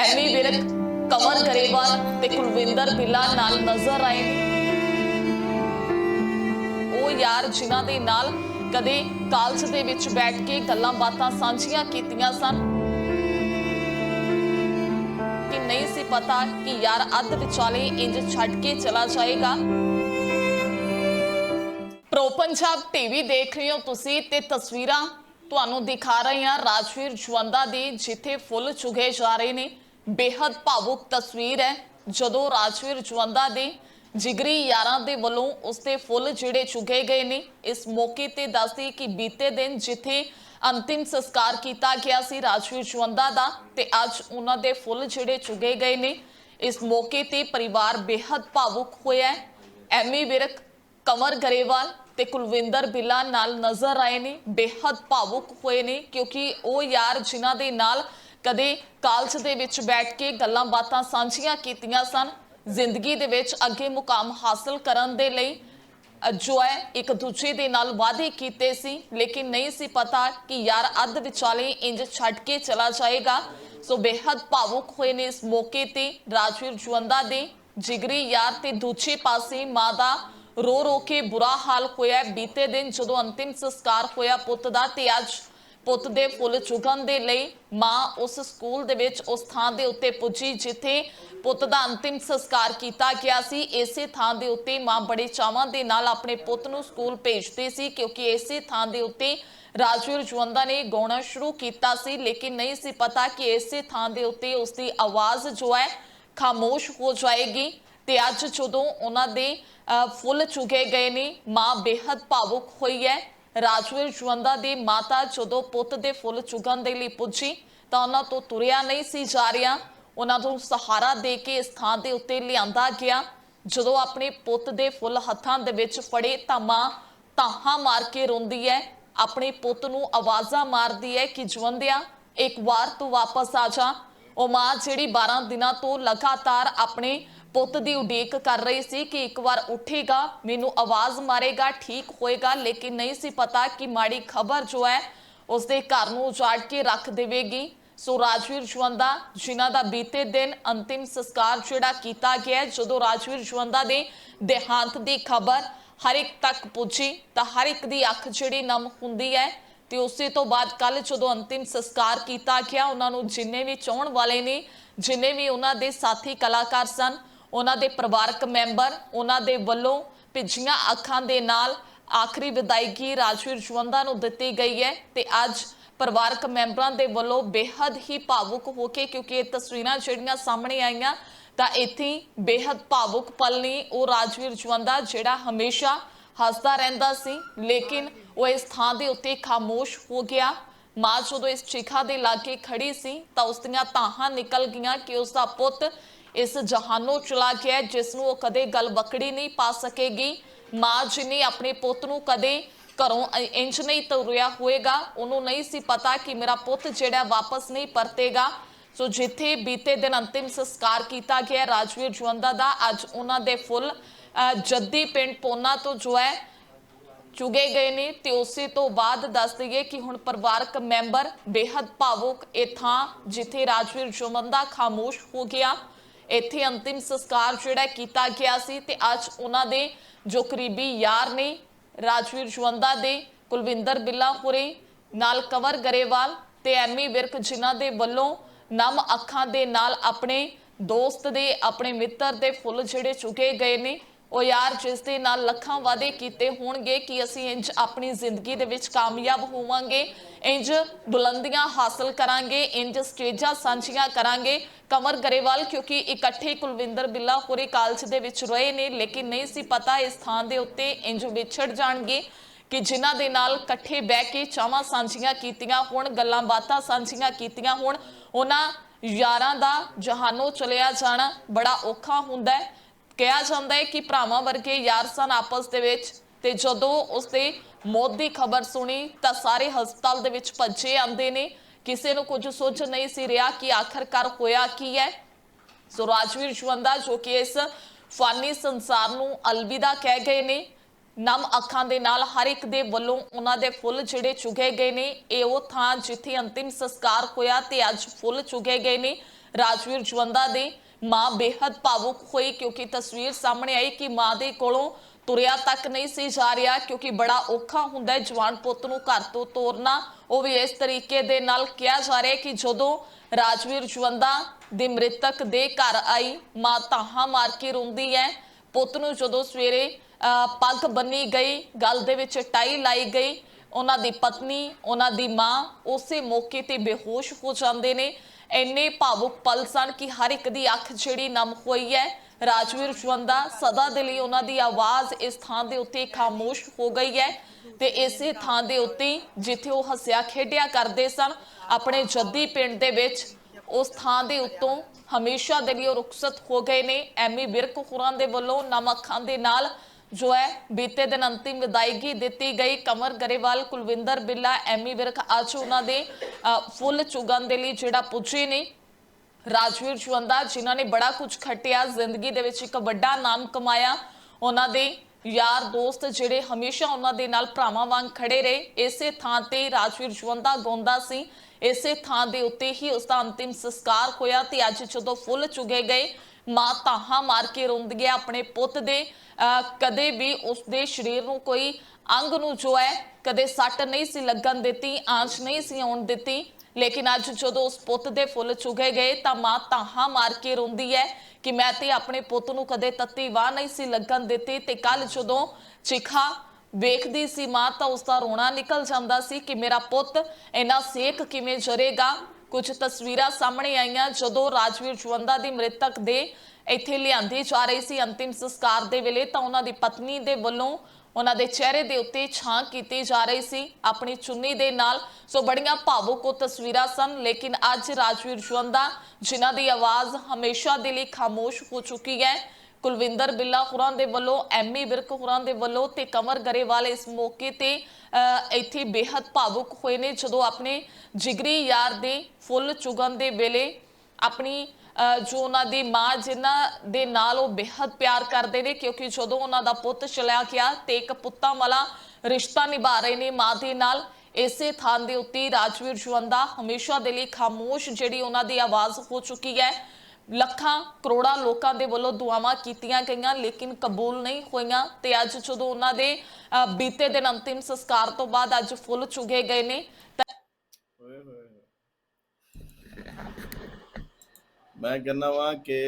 S3: ਐਮੀ ਵਿਰਕ ਕਮਰ ਗਰੇਵਾਲ ਤੇ ਕੁਲਵਿੰਦਰ ਬਿੱਲਾ ਨਾਲ ਨਜ਼ਰ ਆਏ ਉਹ ਯਾਰ ਜਿਨ੍ਹਾਂ ਦੇ ਨਾਲ ਕਦੇ ਕਾਲਜ ਦੇ ਵਿੱਚ ਬੈਠ ਕੇ ਗੱਲਾਂ ਬਾਤਾਂ ਸਾਂਝੀਆਂ ਕੀਤੀਆਂ ਸਨ। ਕਿ ਨਹੀਂ ਸੀ ਪਤਾ ਕਿ ਯਾਰ ਅੱਧ ਵਿਚਾਲੇ ਇੰਜ ਛੱਡ ਕੇ ਚਲਾ ਜਾਏਗਾ। ਪ੍ਰੋ ਪੰਜਾਬ ਟੀਵੀ ਦੇਖ ਰਹੇ ਹੋ ਤੁਸੀਂ ਤੇ ਤਸਵੀਰਾਂ ਤੁਹਾਨੂੰ ਦਿਖਾ ਰਹੇ ਹਾਂ ਰਾਜਵੀਰ ਜਵੰਦਾ ਦੀ, ਜਿੱਥੇ ਫੁੱਲ ਚੁਗੇ ਜਾ ਰਹੇ ਨੇ। ਬੇहद ਭਾਵੁਕ ਤਸਵੀਰ ਹੈ, ਜਦੋਂ ਰਾਜਵੀਰ ਜਵੰਦਾ ਦੇ ਜਿਗਰੀ ਯਾਰਾਂ ਦੇ ਵੱਲੋਂ ਉਸਦੇ ਫੁੱਲ ਜਿਹੜੇ ਚੁਗੇ ਗਏ ਨੇ। ਇਸ ਮੌਕੇ ਤੇ ਦੱਸਦੀ ਕਿ ਬੀਤੇ ਦਿਨ ਜਿੱਥੇ ਅੰਤਿਮ ਸੰਸਕਾਰ ਕੀਤਾ ਗਿਆ ਸੀ ਰਾਜਵੀਰ ਜਵੰਦਾ ਦਾ ਤੇ ਅੱਜ ਉਹਨਾਂ ਦੇ ਫੁੱਲ ਜਿਹੜੇ ਚੁਗੇ ਗਏ ਨੇ। ਇਸ ਮੌਕੇ ਤੇ ਪਰਿਵਾਰ ਬੇहद ਭਾਵੁਕ ਹੋਇਆ ਐਮੀ ਵਿਰਕ ਕਮਰ ਗਰੇਵਾਲ ਤੇ ਕੁਲਵਿੰਦਰ ਬਿੱਲਾ ਨਾਲ ਨਜ਼ਰ ਆਏ ਨੇ, ਬੇਹੱਦ ਭਾਵੁਕ ਹੋਏ ਨੇ, ਕਿਉਂਕਿ ਉਹ ਯਾਰ ਜਿਨ੍ਹਾਂ ਦੇ ਨਾਲ ਕਦੇ ਕਾਲਜ ਦੇ ਵਿੱਚ ਬੈਠ ਕੇ ਗੱਲਾਂ ਬਾਤਾਂ ਸਾਂਝੀਆਂ ਕੀਤੀਆਂ ਸਨ, ਜ਼ਿੰਦਗੀ ਦੇ ਵਿੱਚ ਅੱਗੇ ਮੁਕਾਮ ਹਾਸਲ ਕਰਨ ਦੇ ਲਈ ਜੋ ਹੈ ਇੱਕ ਦੂਜੇ ਦੇ ਨਾਲ ਵਾਅਦੇ ਕੀਤੇ ਸੀ, ਲੇਕਿਨ ਨਹੀਂ ਸੀ ਪਤਾ ਕਿ ਯਾਰ ਅੱਧ ਵਿਚਾਲੇ ਇੰਜ ਛੱਡ ਕੇ ਚਲਾ ਜਾਏਗਾ। ਸੋ ਬੇਹੱਦ ਭਾਵੁਕ ਹੋਏ ਨੇ ਇਸ ਮੌਕੇ ਤੇ ਰਾਜਵੀਰ ਜਵੰਦਾ ਦੇ, ਜਿਗਰੀ ਯਾਰ ਤੇ ਦੂਜੇ ਪਾਸੇ ਮਾਦਾ ਰੋ ਰੋ ਕੇ ਬੁਰਾ ਹਾਲ ਹੋਇਆ ਬੀਤੇ ਦਿਨ ਜਦੋਂ ਅੰਤਿਮ ਸੰਸਕਾਰ ਹੋਇਆ ਪੁੱਤ ਦਾ ਤੇ ਅੱਜ ਪੁੱਤ ਦੇ ਫੁੱਲ ਚੁਗਣ ਦੇ ਲਈ ਮਾਂ ਉਸ ਸਕੂਲ ਦੇ ਵਿੱਚ ਉਸ ਥਾਂ ਦੇ ਉੱਤੇ ਪੁੱਜੀ, ਜਿੱਥੇ ਪੁੱਤ ਦਾ ਅੰਤਿਮ ਸੰਸਕਾਰ ਕੀਤਾ ਗਿਆ ਸੀ। ਇਸੇ ਥਾਂ ਦੇ ਉੱਤੇ ਮਾਂ ਬੜੇ ਚਾਵਾਂ ਦੇ ਨਾਲ ਆਪਣੇ ਪੁੱਤ ਨੂੰ ਸਕੂਲ ਭੇਜਦੀ ਸੀ, ਕਿਉਂਕਿ ਇਸੇ ਥਾਂ ਦੇ ਉੱਤੇ ਰਾਜਵੀਰ ਜਵੰਦਾ ਨੇ ਗਾਉਣਾ ਸ਼ੁਰੂ ਕੀਤਾ ਸੀ। ਲੇਕਿਨ ਨਹੀਂ ਸੀ ਪਤਾ ਕਿ ਇਸੇ ਥਾਂ ਦੇ ਉੱਤੇ ਉਸ ਦੀ ਆਵਾਜ਼ ਜੋ ਹੈ ਖਾਮੋਸ਼ ਹੋ ਜਾਏਗੀ। ਤੇ ਅੱਜ ਜਦੋਂ ਉਹਨਾਂ ਦੇ ਅ, ਫੁੱਲ ਚੁਗੇ ਗਏ ਨੇ ਮਾਂ ਬੇहद ਭਾਵੁਕ ਹੋਈ ਹੈ। ਰਾਜਵੀਰ ਜਵੰਦਾ ਦੀ ਮਾਤਾ ਜਦੋਂ ਪੁੱਤ ਦੇ ਫੁੱਲ ਚੁਗਣ ਦੇ ਲਈ ਪੁੱਜੀ ਤਾਂ ਉਹਨਾਂ ਤੋਂ ਤੁਰਿਆ ਨਹੀਂ ਸੀ ਜਾ ਰਿਹਾ। ਉਹਨਾਂ ਨੂੰ ਸਹਾਰਾ ਦੇ ਕੇ ਇਸ ਥਾਂ ਦੇ ਉੱਤੇ ਲਿਆਂਦਾ ਗਿਆ। ਜਦੋਂ ਆਪਣੇ ਪੁੱਤ ਦੇ ਫੁੱਲ ਹੱਥਾਂ ਦੇ ਵਿੱਚ ਫੜੇ ਤਾਂ ਮਾਂ ਤਾਹਾਂ ਮਾਰ ਕੇ ਰੋਂਦੀ ਹੈ। ਆਪਣੇ ਪੁੱਤ ਨੂੰ ਆਵਾਜ਼ਾਂ ਮਾਰਦੀ ਹੈ ਕਿ ਜਵੰਦਿਆ ਇੱਕ ਵਾਰ ਤੂੰ ਵਾਪਸ ਆ ਜਾ। ਉਹ ਮਾਂ ਜਿਹੜੀ 12 ਦਿਨਾਂ ਤੋਂ ਲਗਾਤਾਰ ਆਪਣੇ ਪੁੱਤ ਦੀ ਉਡੀਕ ਕਰ ਰਹੀ ਸੀ ਕਿ ਇੱਕ ਵਾਰ ਉੱਠੇਗਾ, ਮੈਨੂੰ ਆਵਾਜ਼ ਮਾਰੇਗਾ, ਠੀਕ ਹੋਏਗਾ, ਲੇਕਿਨ ਨਹੀਂ ਸੀ ਪਤਾ ਕਿ ਮਾੜੀ ਖਬਰ ਜੋ ਹੈ, ਉਸਦੇ ਘਰ ਨੂੰ ਉਜਾੜ ਕੇ ਰੱਖ ਦੇਵੇਗੀ। ਸੋ ਰਾਜਵੀਰ ਜਵੰਦਾ, ਜਿਨ੍ਹਾਂ ਦਾ ਬੀਤੇ ਦਿਨ ਅੰਤਿਮ ਸੰਸਕਾਰ ਜਿਹੜਾ ਕੀਤਾ ਗਿਆ, ਜਦੋਂ ਰਾਜਵੀਰ ਜਵੰਦਾ ਦੇ ਦੇਹਾਂਤ ਦੀ ਖਬਰ ਹਰ ਇੱਕ ਤੱਕ ਪੁੱਜੀ, ਤਾਂ ਹਰ ਇੱਕ ਦੀ ਅੱਖ ਜਿਹੜੀ ਨਮ ਹੁੰਦੀ ਹੈ, ਤੇ ਉਸੇ ਤੋਂ ਬਾਅਦ ਕੱਲ ਜਦੋਂ ਅੰਤਿਮ ਸੰਸਕਾਰ ਕੀਤਾ ਗਿਆ, ਉਹਨਾਂ ਨੂੰ ਜਿੰਨੇ ਵੀ ਚਾਹਣ ਵਾਲੇ ਨੇ, ਜਿੰਨੇ ਵੀ ਉਹਨਾਂ ਦੇ ਸਾਥੀ ਕਲਾਕਾਰ ਸਨ ਉਹਨਾਂ ਦੇ ਪਰਿਵਾਰਕ ਮੈਂਬਰ, ਉਹਨਾਂ ਦੇ ਵੱਲੋਂ ਭਿੱਜੀਆਂ ਅੱਖਾਂ ਦੇ ਨਾਲ ਆਖਰੀ ਵਿਦਾਇਗੀ ਰਾਜਵੀਰ ਜਵੰਦਾ ਨੂੰ ਦਿੱਤੀ ਗਈ ਹੈ ਤੇ ਅੱਜ ਪਰਿਵਾਰਕ ਮੈਂਬਰਾਂ ਦੇ ਵੱਲੋਂ ਬੇहद ਹੀ ਭਾਵੁਕ ਹੋ ਕੇ, ਕਿਉਂਕਿ ਇਹ ਤਸਵੀਰਾਂ ਜਿਹੜੀਆਂ ਸਾਹਮਣੇ ਆਈਆਂ, ਤਾਂ ਇੱਥੇ ਬੇहद ਭਾਵੁਕ ਪਲ ਨੇ ਉਹ ਰਾਜਵੀਰ ਜਵੰਦਾ, ਜਿਹੜਾ ਹਮੇਸ਼ਾ ਹੱਸਦਾ ਰਹਿੰਦਾ ਸੀ, ਲੇਕਿਨ ਉਹ ਇਸ ਥਾਂ ਦੇ ਉੱਤੇ ਖਾਮੋਸ਼ ਹੋ ਗਿਆ। ਮਾਂ ਜਦੋਂ ਇਸ ਚਿਖਾ ਦੇ ਲਾਗੇ ਖੜੀ ਸੀ, ਤਾਂ ਉਸ ਦੀਆਂ ਤਾਹਾਂ ਨਿਕਲ ਗਈਆਂ ਕਿ ਉਸ ਦਾ ਪੁੱਤ ਇਸ ਜਹਾਨੋਂ ਚਲਾ ਗਿਆ ਜਿਸ ਨੂੰ ਉਹ ਕਦੇ ਗਲ ਵਕੜੀ ਨਹੀਂ ਪਾ ਸਕੇਗੀ। ਮਾਂ ਜੀ ਨੇ ਆਪਣੇ ਪੁੱਤ ਨੂੰ ਕਦੇ ਘਰੋਂ ਇ- ਨਹੀਂ ਤੁਰਿਆ ਹੋਏਗਾ ਉਹਨੂੰ ਨਹੀਂ ਸੀ ਪਤਾ ਕਿ ਮੇਰਾ ਪੁੱਤ ਜਿਹੜਾ ਵਾਪਸ ਨਹੀਂ ਪਰਤੇਗਾ। ਸੋ ਜਿੱਥੇ ਬੀਤੇ ਦਿਨ ਅੰਤਿਮ ਸੰਸਕਾਰ ਕੀਤਾ ਗਿਆ ਰਾਜਵੀਰ ਜਵੰਦਾ ਦਾ ਅੱਜ ਉਹਨਾਂ ਦੇ ਫੁੱਲ ਅ, ਜੱਦੀ ਪਿੰਡ ਪੋਨਾ ਤੋਂ ਜੋ ਹੈ ਚੁਗੇ ਗਏ ਨੇ ਤੇ ਉਸੇ ਤੋਂ ਬਾਅਦ ਦੱਸ ਦਈਏ ਕਿ ਹੁਣ ਪਰਿਵਾਰਕ ਮੈਂਬਰ ਬੇहद ਭਾਵੁਕ ਇਹ ਥਾਂ ਜਿੱਥੇ ਰਾਜਵੀਰ ਜਵੰਦਾ ਖਾਮੋਸ਼ ਹੋ ਗਿਆ। ਇੱਥੇ ਅੰਤਿਮ ਸੰਸਕਾਰ ਜਿਹੜਾ ਕੀਤਾ ਗਿਆ ਸੀ ਤੇ ਅੱਜ ਉਹਨਾਂ ਦੇ ਜੋ ਕਰੀਬੀ ਯਾਰ ਨੇ, ਰਾਜਵੀਰ ਜਵੰਦਾ ਦੇ, ਕੁਲਵਿੰਦਰ ਬਿੱਲਾਪੁਰੇ, ਨਾਲ ਕਵਰ ਗਰੇਵਾਲ ਤੇ ਐਮੀ ਵਿਰਕ ਜਿਨ੍ਹਾਂ ਦੇ ਵੱਲੋਂ ਨਮ ਅੱਖਾਂ ਦੇ ਨਾਲ ਆਪਣੇ ਦੋਸਤ ਦੇ, ਆਪਣੇ ਮਿੱਤਰ ਦੇ ਫੁੱਲ ਜਿਹੜੇ ਚੁਕੇ ਗਏ ਨੇ। ਉਹ ਯਾਰ, ਜਿਸ ਦੇ ਨਾਲ ਲੱਖਾਂ ਵਾਅਦੇ ਕੀਤੇ ਹੋਣਗੇ ਕਿ ਅਸੀਂ ਇੰਜ ਆਪਣੀ ਜ਼ਿੰਦਗੀ ਦੇ ਵਿੱਚ ਕਾਮਯਾਬ ਹੋਵਾਂਗੇ, ਇੰਜ ਬੁਲੰਦੀਆਂ ਹਾਸਲ ਕਰਾਂਗੇ, ਇੰਜ ਸਟੇਜਾਂ ਸਾਂਝੀਆਂ ਕਰਾਂਗੇ। ਕਮਰ ਗਰੇਵਾਲ ਕਿਉਂਕਿ ਇਕੱਠੇ ਕੁਲਵਿੰਦਰ ਬਿੱਲਾ ਹੋਰੇ ਕਾਲਜ ਦੇ ਵਿੱਚ ਰਹੇ ਨੇ, ਲੇਕਿਨ ਨਹੀਂ ਸੀ ਪਤਾ ਇਸ ਥਾਂ ਦੇ ਉੱਤੇ ਇੰਜ ਵਿਛੜ ਜਾਣਗੇ ਕਿ ਜਿਨ੍ਹਾਂ ਦੇ ਨਾਲ ਇਕੱਠੇ ਬਹਿ ਕੇ ਚਾਵਾਂ ਸਾਂਝੀਆਂ ਕੀਤੀਆਂ ਹੋਣ, ਗੱਲਾਂ ਬਾਤਾਂ ਸਾਂਝੀਆਂ ਕੀਤੀਆਂ ਹੋਣ, ਉਹਨਾਂ ਯਾਰਾਂ ਦਾ ਜਹਾਨੋਂ ਚਲਿਆ ਜਾਣਾ ਬੜਾ ਔਖਾ ਹੁੰਦਾ ਹੈ। ਕਿਹਾ ਜਾਂਦਾ ਹੈ ਕਿ ਭਰਾਵਾਂ ਵਰਗੇ ਯਾਰ ਸਨ ਆਪਸ ਦੇ ਵਿੱਚ ਤੇ ਜਦੋਂ ਉਸਦੇ ਮੌਤ ਦੀ ਖਬਰ ਸੁਣੀ ਤਾਂ ਸਾਰੇ ਹਸਪਤਾਲ ਦੇ ਵਿੱਚ ਭੱਜੇ ਆਂਦੇ ਨੇ। ਕਿਸੇ ਨੂੰ ਕੁਝ ਸੋਚ ਨਹੀਂ ਸੀ ਰਿਹਾ ਕਿ ਆਖਰਕਾਰ ਹੋਇਆ ਕੀ ਹੈ। ਸੋ ਰਾਜਵੀਰ ਜਵੰਦਾ, ਜੋ ਕਿ ਇਸ ਫਾਨੀ ਸੰਸਾਰ ਨੂੰ ਅਲਵਿਦਾ ਕਹਿ ਗਏ ਨੇ। ਨਮ ਅੱਖਾਂ ਦੇ ਨਾਲ ਹਰ ਇੱਕ ਦੇ ਵੱਲੋਂ ਉਹਨਾਂ ਦੇ ਫੁੱਲ ਜਿਹੜੇ ਚੁਗੇ ਗਏ ਨੇ। ਇਹ ਉਹ ਥਾਂ ਜਿੱਥੇ ਅੰਤਿਮ ਸੰਸਕਾਰ ਹੋਇਆ ਤੇ ਅੱਜ ਫੁੱਲ ਚੁਗੇ ਗਏ ਨੇ। ਰਾਜਵੀਰ ਜਵੰਦਾ ਦੇ ਮਾਂ ਬੇहद ਭਾਵੁਕ ਹੋਈ ਕਿਉਂਕਿ ਤਸਵੀਰ ਸਾਹਮਣੇ ਆਈ ਕਿ ਮਾਂ ਦੇ ਕੋਲੋਂ ਤੁਰਿਆ ਤੱਕ ਨਹੀਂ ਸੀ ਜਾ ਰਿਹਾ ਕਿਉਂਕਿ ਬੜਾ ਔਖਾ ਹੁੰਦਾ ਹੈ ਜਵਾਨ ਪੁੱਤ ਨੂੰ ਘਰ ਤੋਂ ਤੋਰਨਾ। ਉਹ ਵੀ ਇਸ ਤਰੀਕੇ ਦੇ ਨਾਲ ਕਿਹਾ ਜਾ ਰਿਹਾ ਕਿ ਜਦੋਂ ਰਾਜਵੀਰ ਜਵੰਦਾ ਦੇ ਮ੍ਰਿਤਕ ਦੇ ਘਰ ਆਈ ਮਾਂ ਤਾਹਾਂ ਮਾਰ ਕੇ ਰੋਂਦੀ ਹੈ। ਪੁੱਤ ਨੂੰ ਜਦੋਂ ਸਵੇਰੇ ਅਹ, ਪੱਗ ਬੰਨੀ ਗਈ ਗਲ ਦੇ ਵਿੱਚ ਟਾਈ ਲਾਈ ਗਈ ਉਹਨਾਂ ਦੀ ਪਤਨੀ ਉਹਨਾਂ ਦੀ ਮਾਂ ਉਸੇ ਮੌਕੇ ਤੇ ਬੇਹੋਸ਼ ਹੋ ਜਾਂਦੇ ਨੇ। ਇੰਨੇ ਭਾਵੁਕ ਪਲ ਸਨ ਕਿ ਹਰ ਇੱਕ ਦੀ ਅੱਖ ਜਿਹੜੀ ਨਮ ਹੋਈ ਹੈ। ਰਾਜਵੀਰ ਜਵੰਦਾ ਸਦਾ ਦੇ ਲਈ ਉਹਨਾਂ ਦੀ ਆਵਾਜ਼ ਇਸ ਥਾਂ ਦੇ ਉੱਤੇ ਖਾਮੋਸ਼ ਹੋ ਗਈ ਹੈ ਤੇ ਇਸੇ ਥਾਂ ਦੇ ਉੱਤੇ ਜਿੱਥੇ ਉਹ ਹੱਸਿਆ ਖੇਡਿਆ ਕਰਦੇ ਸਨ, ਆਪਣੇ ਜੱਦੀ ਪਿੰਡ ਦੇ ਵਿੱਚ, ਉਸ ਥਾਂ ਦੇ ਉੱਤੋਂ ਹਮੇਸ਼ਾ ਦੇ ਲਈ ਉਹ ਰੁਖਸਤ ਹੋ ਗਏ ਨੇ। ਐਮੀ ਵਿਰਕ ਹੋਰਾਂ ਦੇ ਵੱਲੋਂ ਨਮ ਅੱਖਾਂ ਦੇ ਨਾਲ ਜੋ ਹੈ, ਬੀਤੇ ਦਿਨ ਅੰਤਿਮ ਵਿਦਾਇਗੀ ਦਿੱਤੀ ਗਈ ਕਮਰ ਗਰੇਵਾਲ, ਕੁਲਵਿੰਦਰ ਬਿੱਲਾ, ਐਮੀ ਵਿਰਕ, ਅੱਜ ਉਹਨਾਂ ਦੇ ਫੁੱਲ ਚੁਗਣ ਦੇ ਲਈ ਜਿਹੜਾ ਪੁੱਜੇ ਨੇ, ਰਾਜਵੀਰ ਜਵੰਦਾ ਜਿਨ੍ਹਾਂ ਨੇ ਬੜਾ ਕੁਝ ਖੱਟਿਆ, ਜ਼ਿੰਦਗੀ ਦੇ ਵਿੱਚ ਇੱਕ ਵੱਡਾ ਨਾਮ ਕਮਾਇਆ, ਉਹਨਾਂ ਦੇ ਯਾਰ ਦੋਸਤ ਜਿਹੜੇ ਹਮੇਸ਼ਾ ਉਹਨਾਂ ਦੇ ਨਾਲ ਭਰਾਵਾਂ ਵਾਂਗ ਖੜੇ ਰਹੇ, ਇਸੇ ਥਾਂ ਤੇ ਰਾਜਵੀਰ ਜਵੰਦਾ ਗਾਉਂਦਾ ਸੀ, ਇਸੇ ਥਾਂ ਦੇ ਉੱਤੇ ਹੀ ਉਸ ਦਾ ਅੰਤਿਮ ਸੰਸਕਾਰ ਹੋਇਆ ਤੇ ਅੱਜ ਜਦੋਂ ਫੁੱਲ ਚੁਗੇ ਗਏ ਮਾਂ ਤਾਹਾਂ ਮਾਰ ਕੇ ਰੋਂਦੀ ਹੈ ਆਪਣੇ ਪੁੱਤ ਦੇ। ਕਦੇ ਵੀ ਉਸ ਦੇ ਸਰੀਰ ਨੂੰ ਕੋਈ ਅੰਗ ਨੂੰ ਜੋ ਹੈ ਕਦੇ ਸੱਟ ਨਹੀਂ ਸੀ ਲੱਗਣ ਦਿੱਤੀ, ਆਂਚ ਨਹੀਂ ਸੀ ਆਉਣ ਦਿੱਤੀ। ਲੇਕਿਨ ਅੱਜ ਜਦੋਂ ਉਸ ਪੁੱਤ ਦੇ ਫੁੱਲ ਚੁਗੇ ਗਏ ਤਾਂ ਮਾਂ ਤਾਹਾਂ ਮਾਰ ਕੇ ਰੋਂਦੀ ਹੈ ਕਿ ਮੈਂ ਤੇ ਆਪਣੇ ਪੁੱਤ ਨੂੰ ਕਦੇ ਤੱਤੀ ਵਾਹ ਨਹੀਂ ਸੀ ਲੱਗਣ ਦਿੱਤੀ ਤੇ ਕੱਲ ਜਦੋਂ ਚਿਖਾ ਵੇਖਦੀ ਸੀ ਮਾਂ ਤਾਂ ਉਸ ਦਾ ਰੋਣਾ ਨਿਕਲ ਜਾਂਦਾ ਸੀ ਕਿ ਮੇਰਾ ਪੁੱਤ ਇੰਨਾ ਸੇਕ ਕਿਵੇਂ ਜਰੇਗਾ। ਕੁਝ ਤਸਵੀਰਾਂ ਸਾਹਮਣੇ ਆਈਆਂ ਜਦੋਂ ਰਾਜਵੀਰ ਜਵੰਦਾ ਦੀ ਮ੍ਰਿਤਕ ਦੇ ਇੱਥੇ ਲਿਆਂਦੀ ਜਾ ਰਹੀ ਸੀ ਅੰਤਿਮ ਸੰਸਕਾਰ ਦੇ ਵੇਲੇ ਤਾਂ ਉਹਨਾਂ ਦੀ ਪਤਨੀ ਦੇ ਵੱਲੋਂ ਉਹਨਾਂ ਦੇ ਚਿਹਰੇ ਦੇ ਉੱਤੇ ਛਾਂ ਕੀਤੀ ਜਾ ਰਹੀ ਸੀ, ਆਪਣੀ ਚੁੰਨੀ ਦੇ ਨਾਲ। ਸੋ ਬੜੀਆਂ ਭਾਵੁਕ ਉਹ ਤਸਵੀਰਾਂ ਸਨ, ਲੇਕਿਨ ਅੱਜ ਰਾਜਵੀਰ ਜਵੰਦਾ, ਜਿਨ੍ਹਾਂ ਦੀ ਆਵਾਜ਼ ਹਮੇਸ਼ਾ ਦੇ ਲਈ ਖਾਮੋਸ਼ ਹੋ ਚੁੱਕੀ ਹੈ ਕੁਲਵਿੰਦਰ ਬਿੱਲਾ ਖੁਰਾਂ ਦੇ ਵੱਲੋਂ, ਐਮੀ ਵਿਰਕ ਖੁਰਾਂ ਦੇ ਵੱਲੋਂ ਤੇ ਕਮਰ ਗਰੇਵਾਲ ਇਸ ਮੌਕੇ ਤੇ ਇੱਥੇ ਬੇਹੱਦ ਭਾਵੁਕ ਹੋਏ ਨੇ। ਜਦੋਂ ਆਪਣੇ ਜਿਗਰੀ ਯਾਰ ਦੇ ਫੁੱਲ ਚੁਗਣ ਦੇ ਵੇਲੇ ਆਪਣੀ ਜੋ ਉਹਨਾਂ ਦੀ ਮਾਂ ਜਿਨ੍ਹਾਂ ਦੇ ਨਾਲ ਉਹ ਬੇਹੱਦ ਪਿਆਰ ਕਰਦੇ ਨੇ, ਕਿਉਂਕਿ ਜਦੋਂ ਉਹਨਾਂ ਦਾ ਪੁੱਤ ਚਲਿਆ ਗਿਆ ਤੇ ਇੱਕ ਪੁੱਤਾਂ ਵਾਲਾ ਰਿਸ਼ਤਾ ਨਿਭਾ ਰਹੇ ਨੇ ਮਾਂ ਦੇ ਨਾਲ, ਇਸੇ ਥਾਂ ਦੇ ਉੱਤੇ ਰਾਜਵੀਰ ਜਵੰਦਾ ਹਮੇਸ਼ਾ ਦੇ ਲਈ ਖਾਮੋਸ਼, ਜਿਹੜੀ ਉਹਨਾਂ ਦੀ ਆਵਾਜ਼ ਹੋ ਚੁੱਕੀ ਹੈ। ਲੱਖਾਂ ਕਰੋੜਾਂ ਲੋਕਾਂ ਦੇ ਵੱਲੋਂ ਦੁਆਵਾਂ ਕੀਤੀਆਂ ਗਈਆਂ, ਲੇਕਿਨ ਕਬੂਲ ਨਹੀਂ ਹੋਈਆਂ ਤੇ ਅੱਜ ਜਦੋਂ ਉਹਨਾਂ ਦੇ ਬੀਤੇ ਦਿਨ ਅੰਤਿਮ ਸੰਸਕਾਰ ਤੋਂ ਬਾਅਦ ਅੱਜ ਫੁੱਲ ਚੁਗੇ ਗਏ ਨੇ
S1: ਮੈਂ ਕਹਿੰਦਾ ਵਾਂ ਕਿ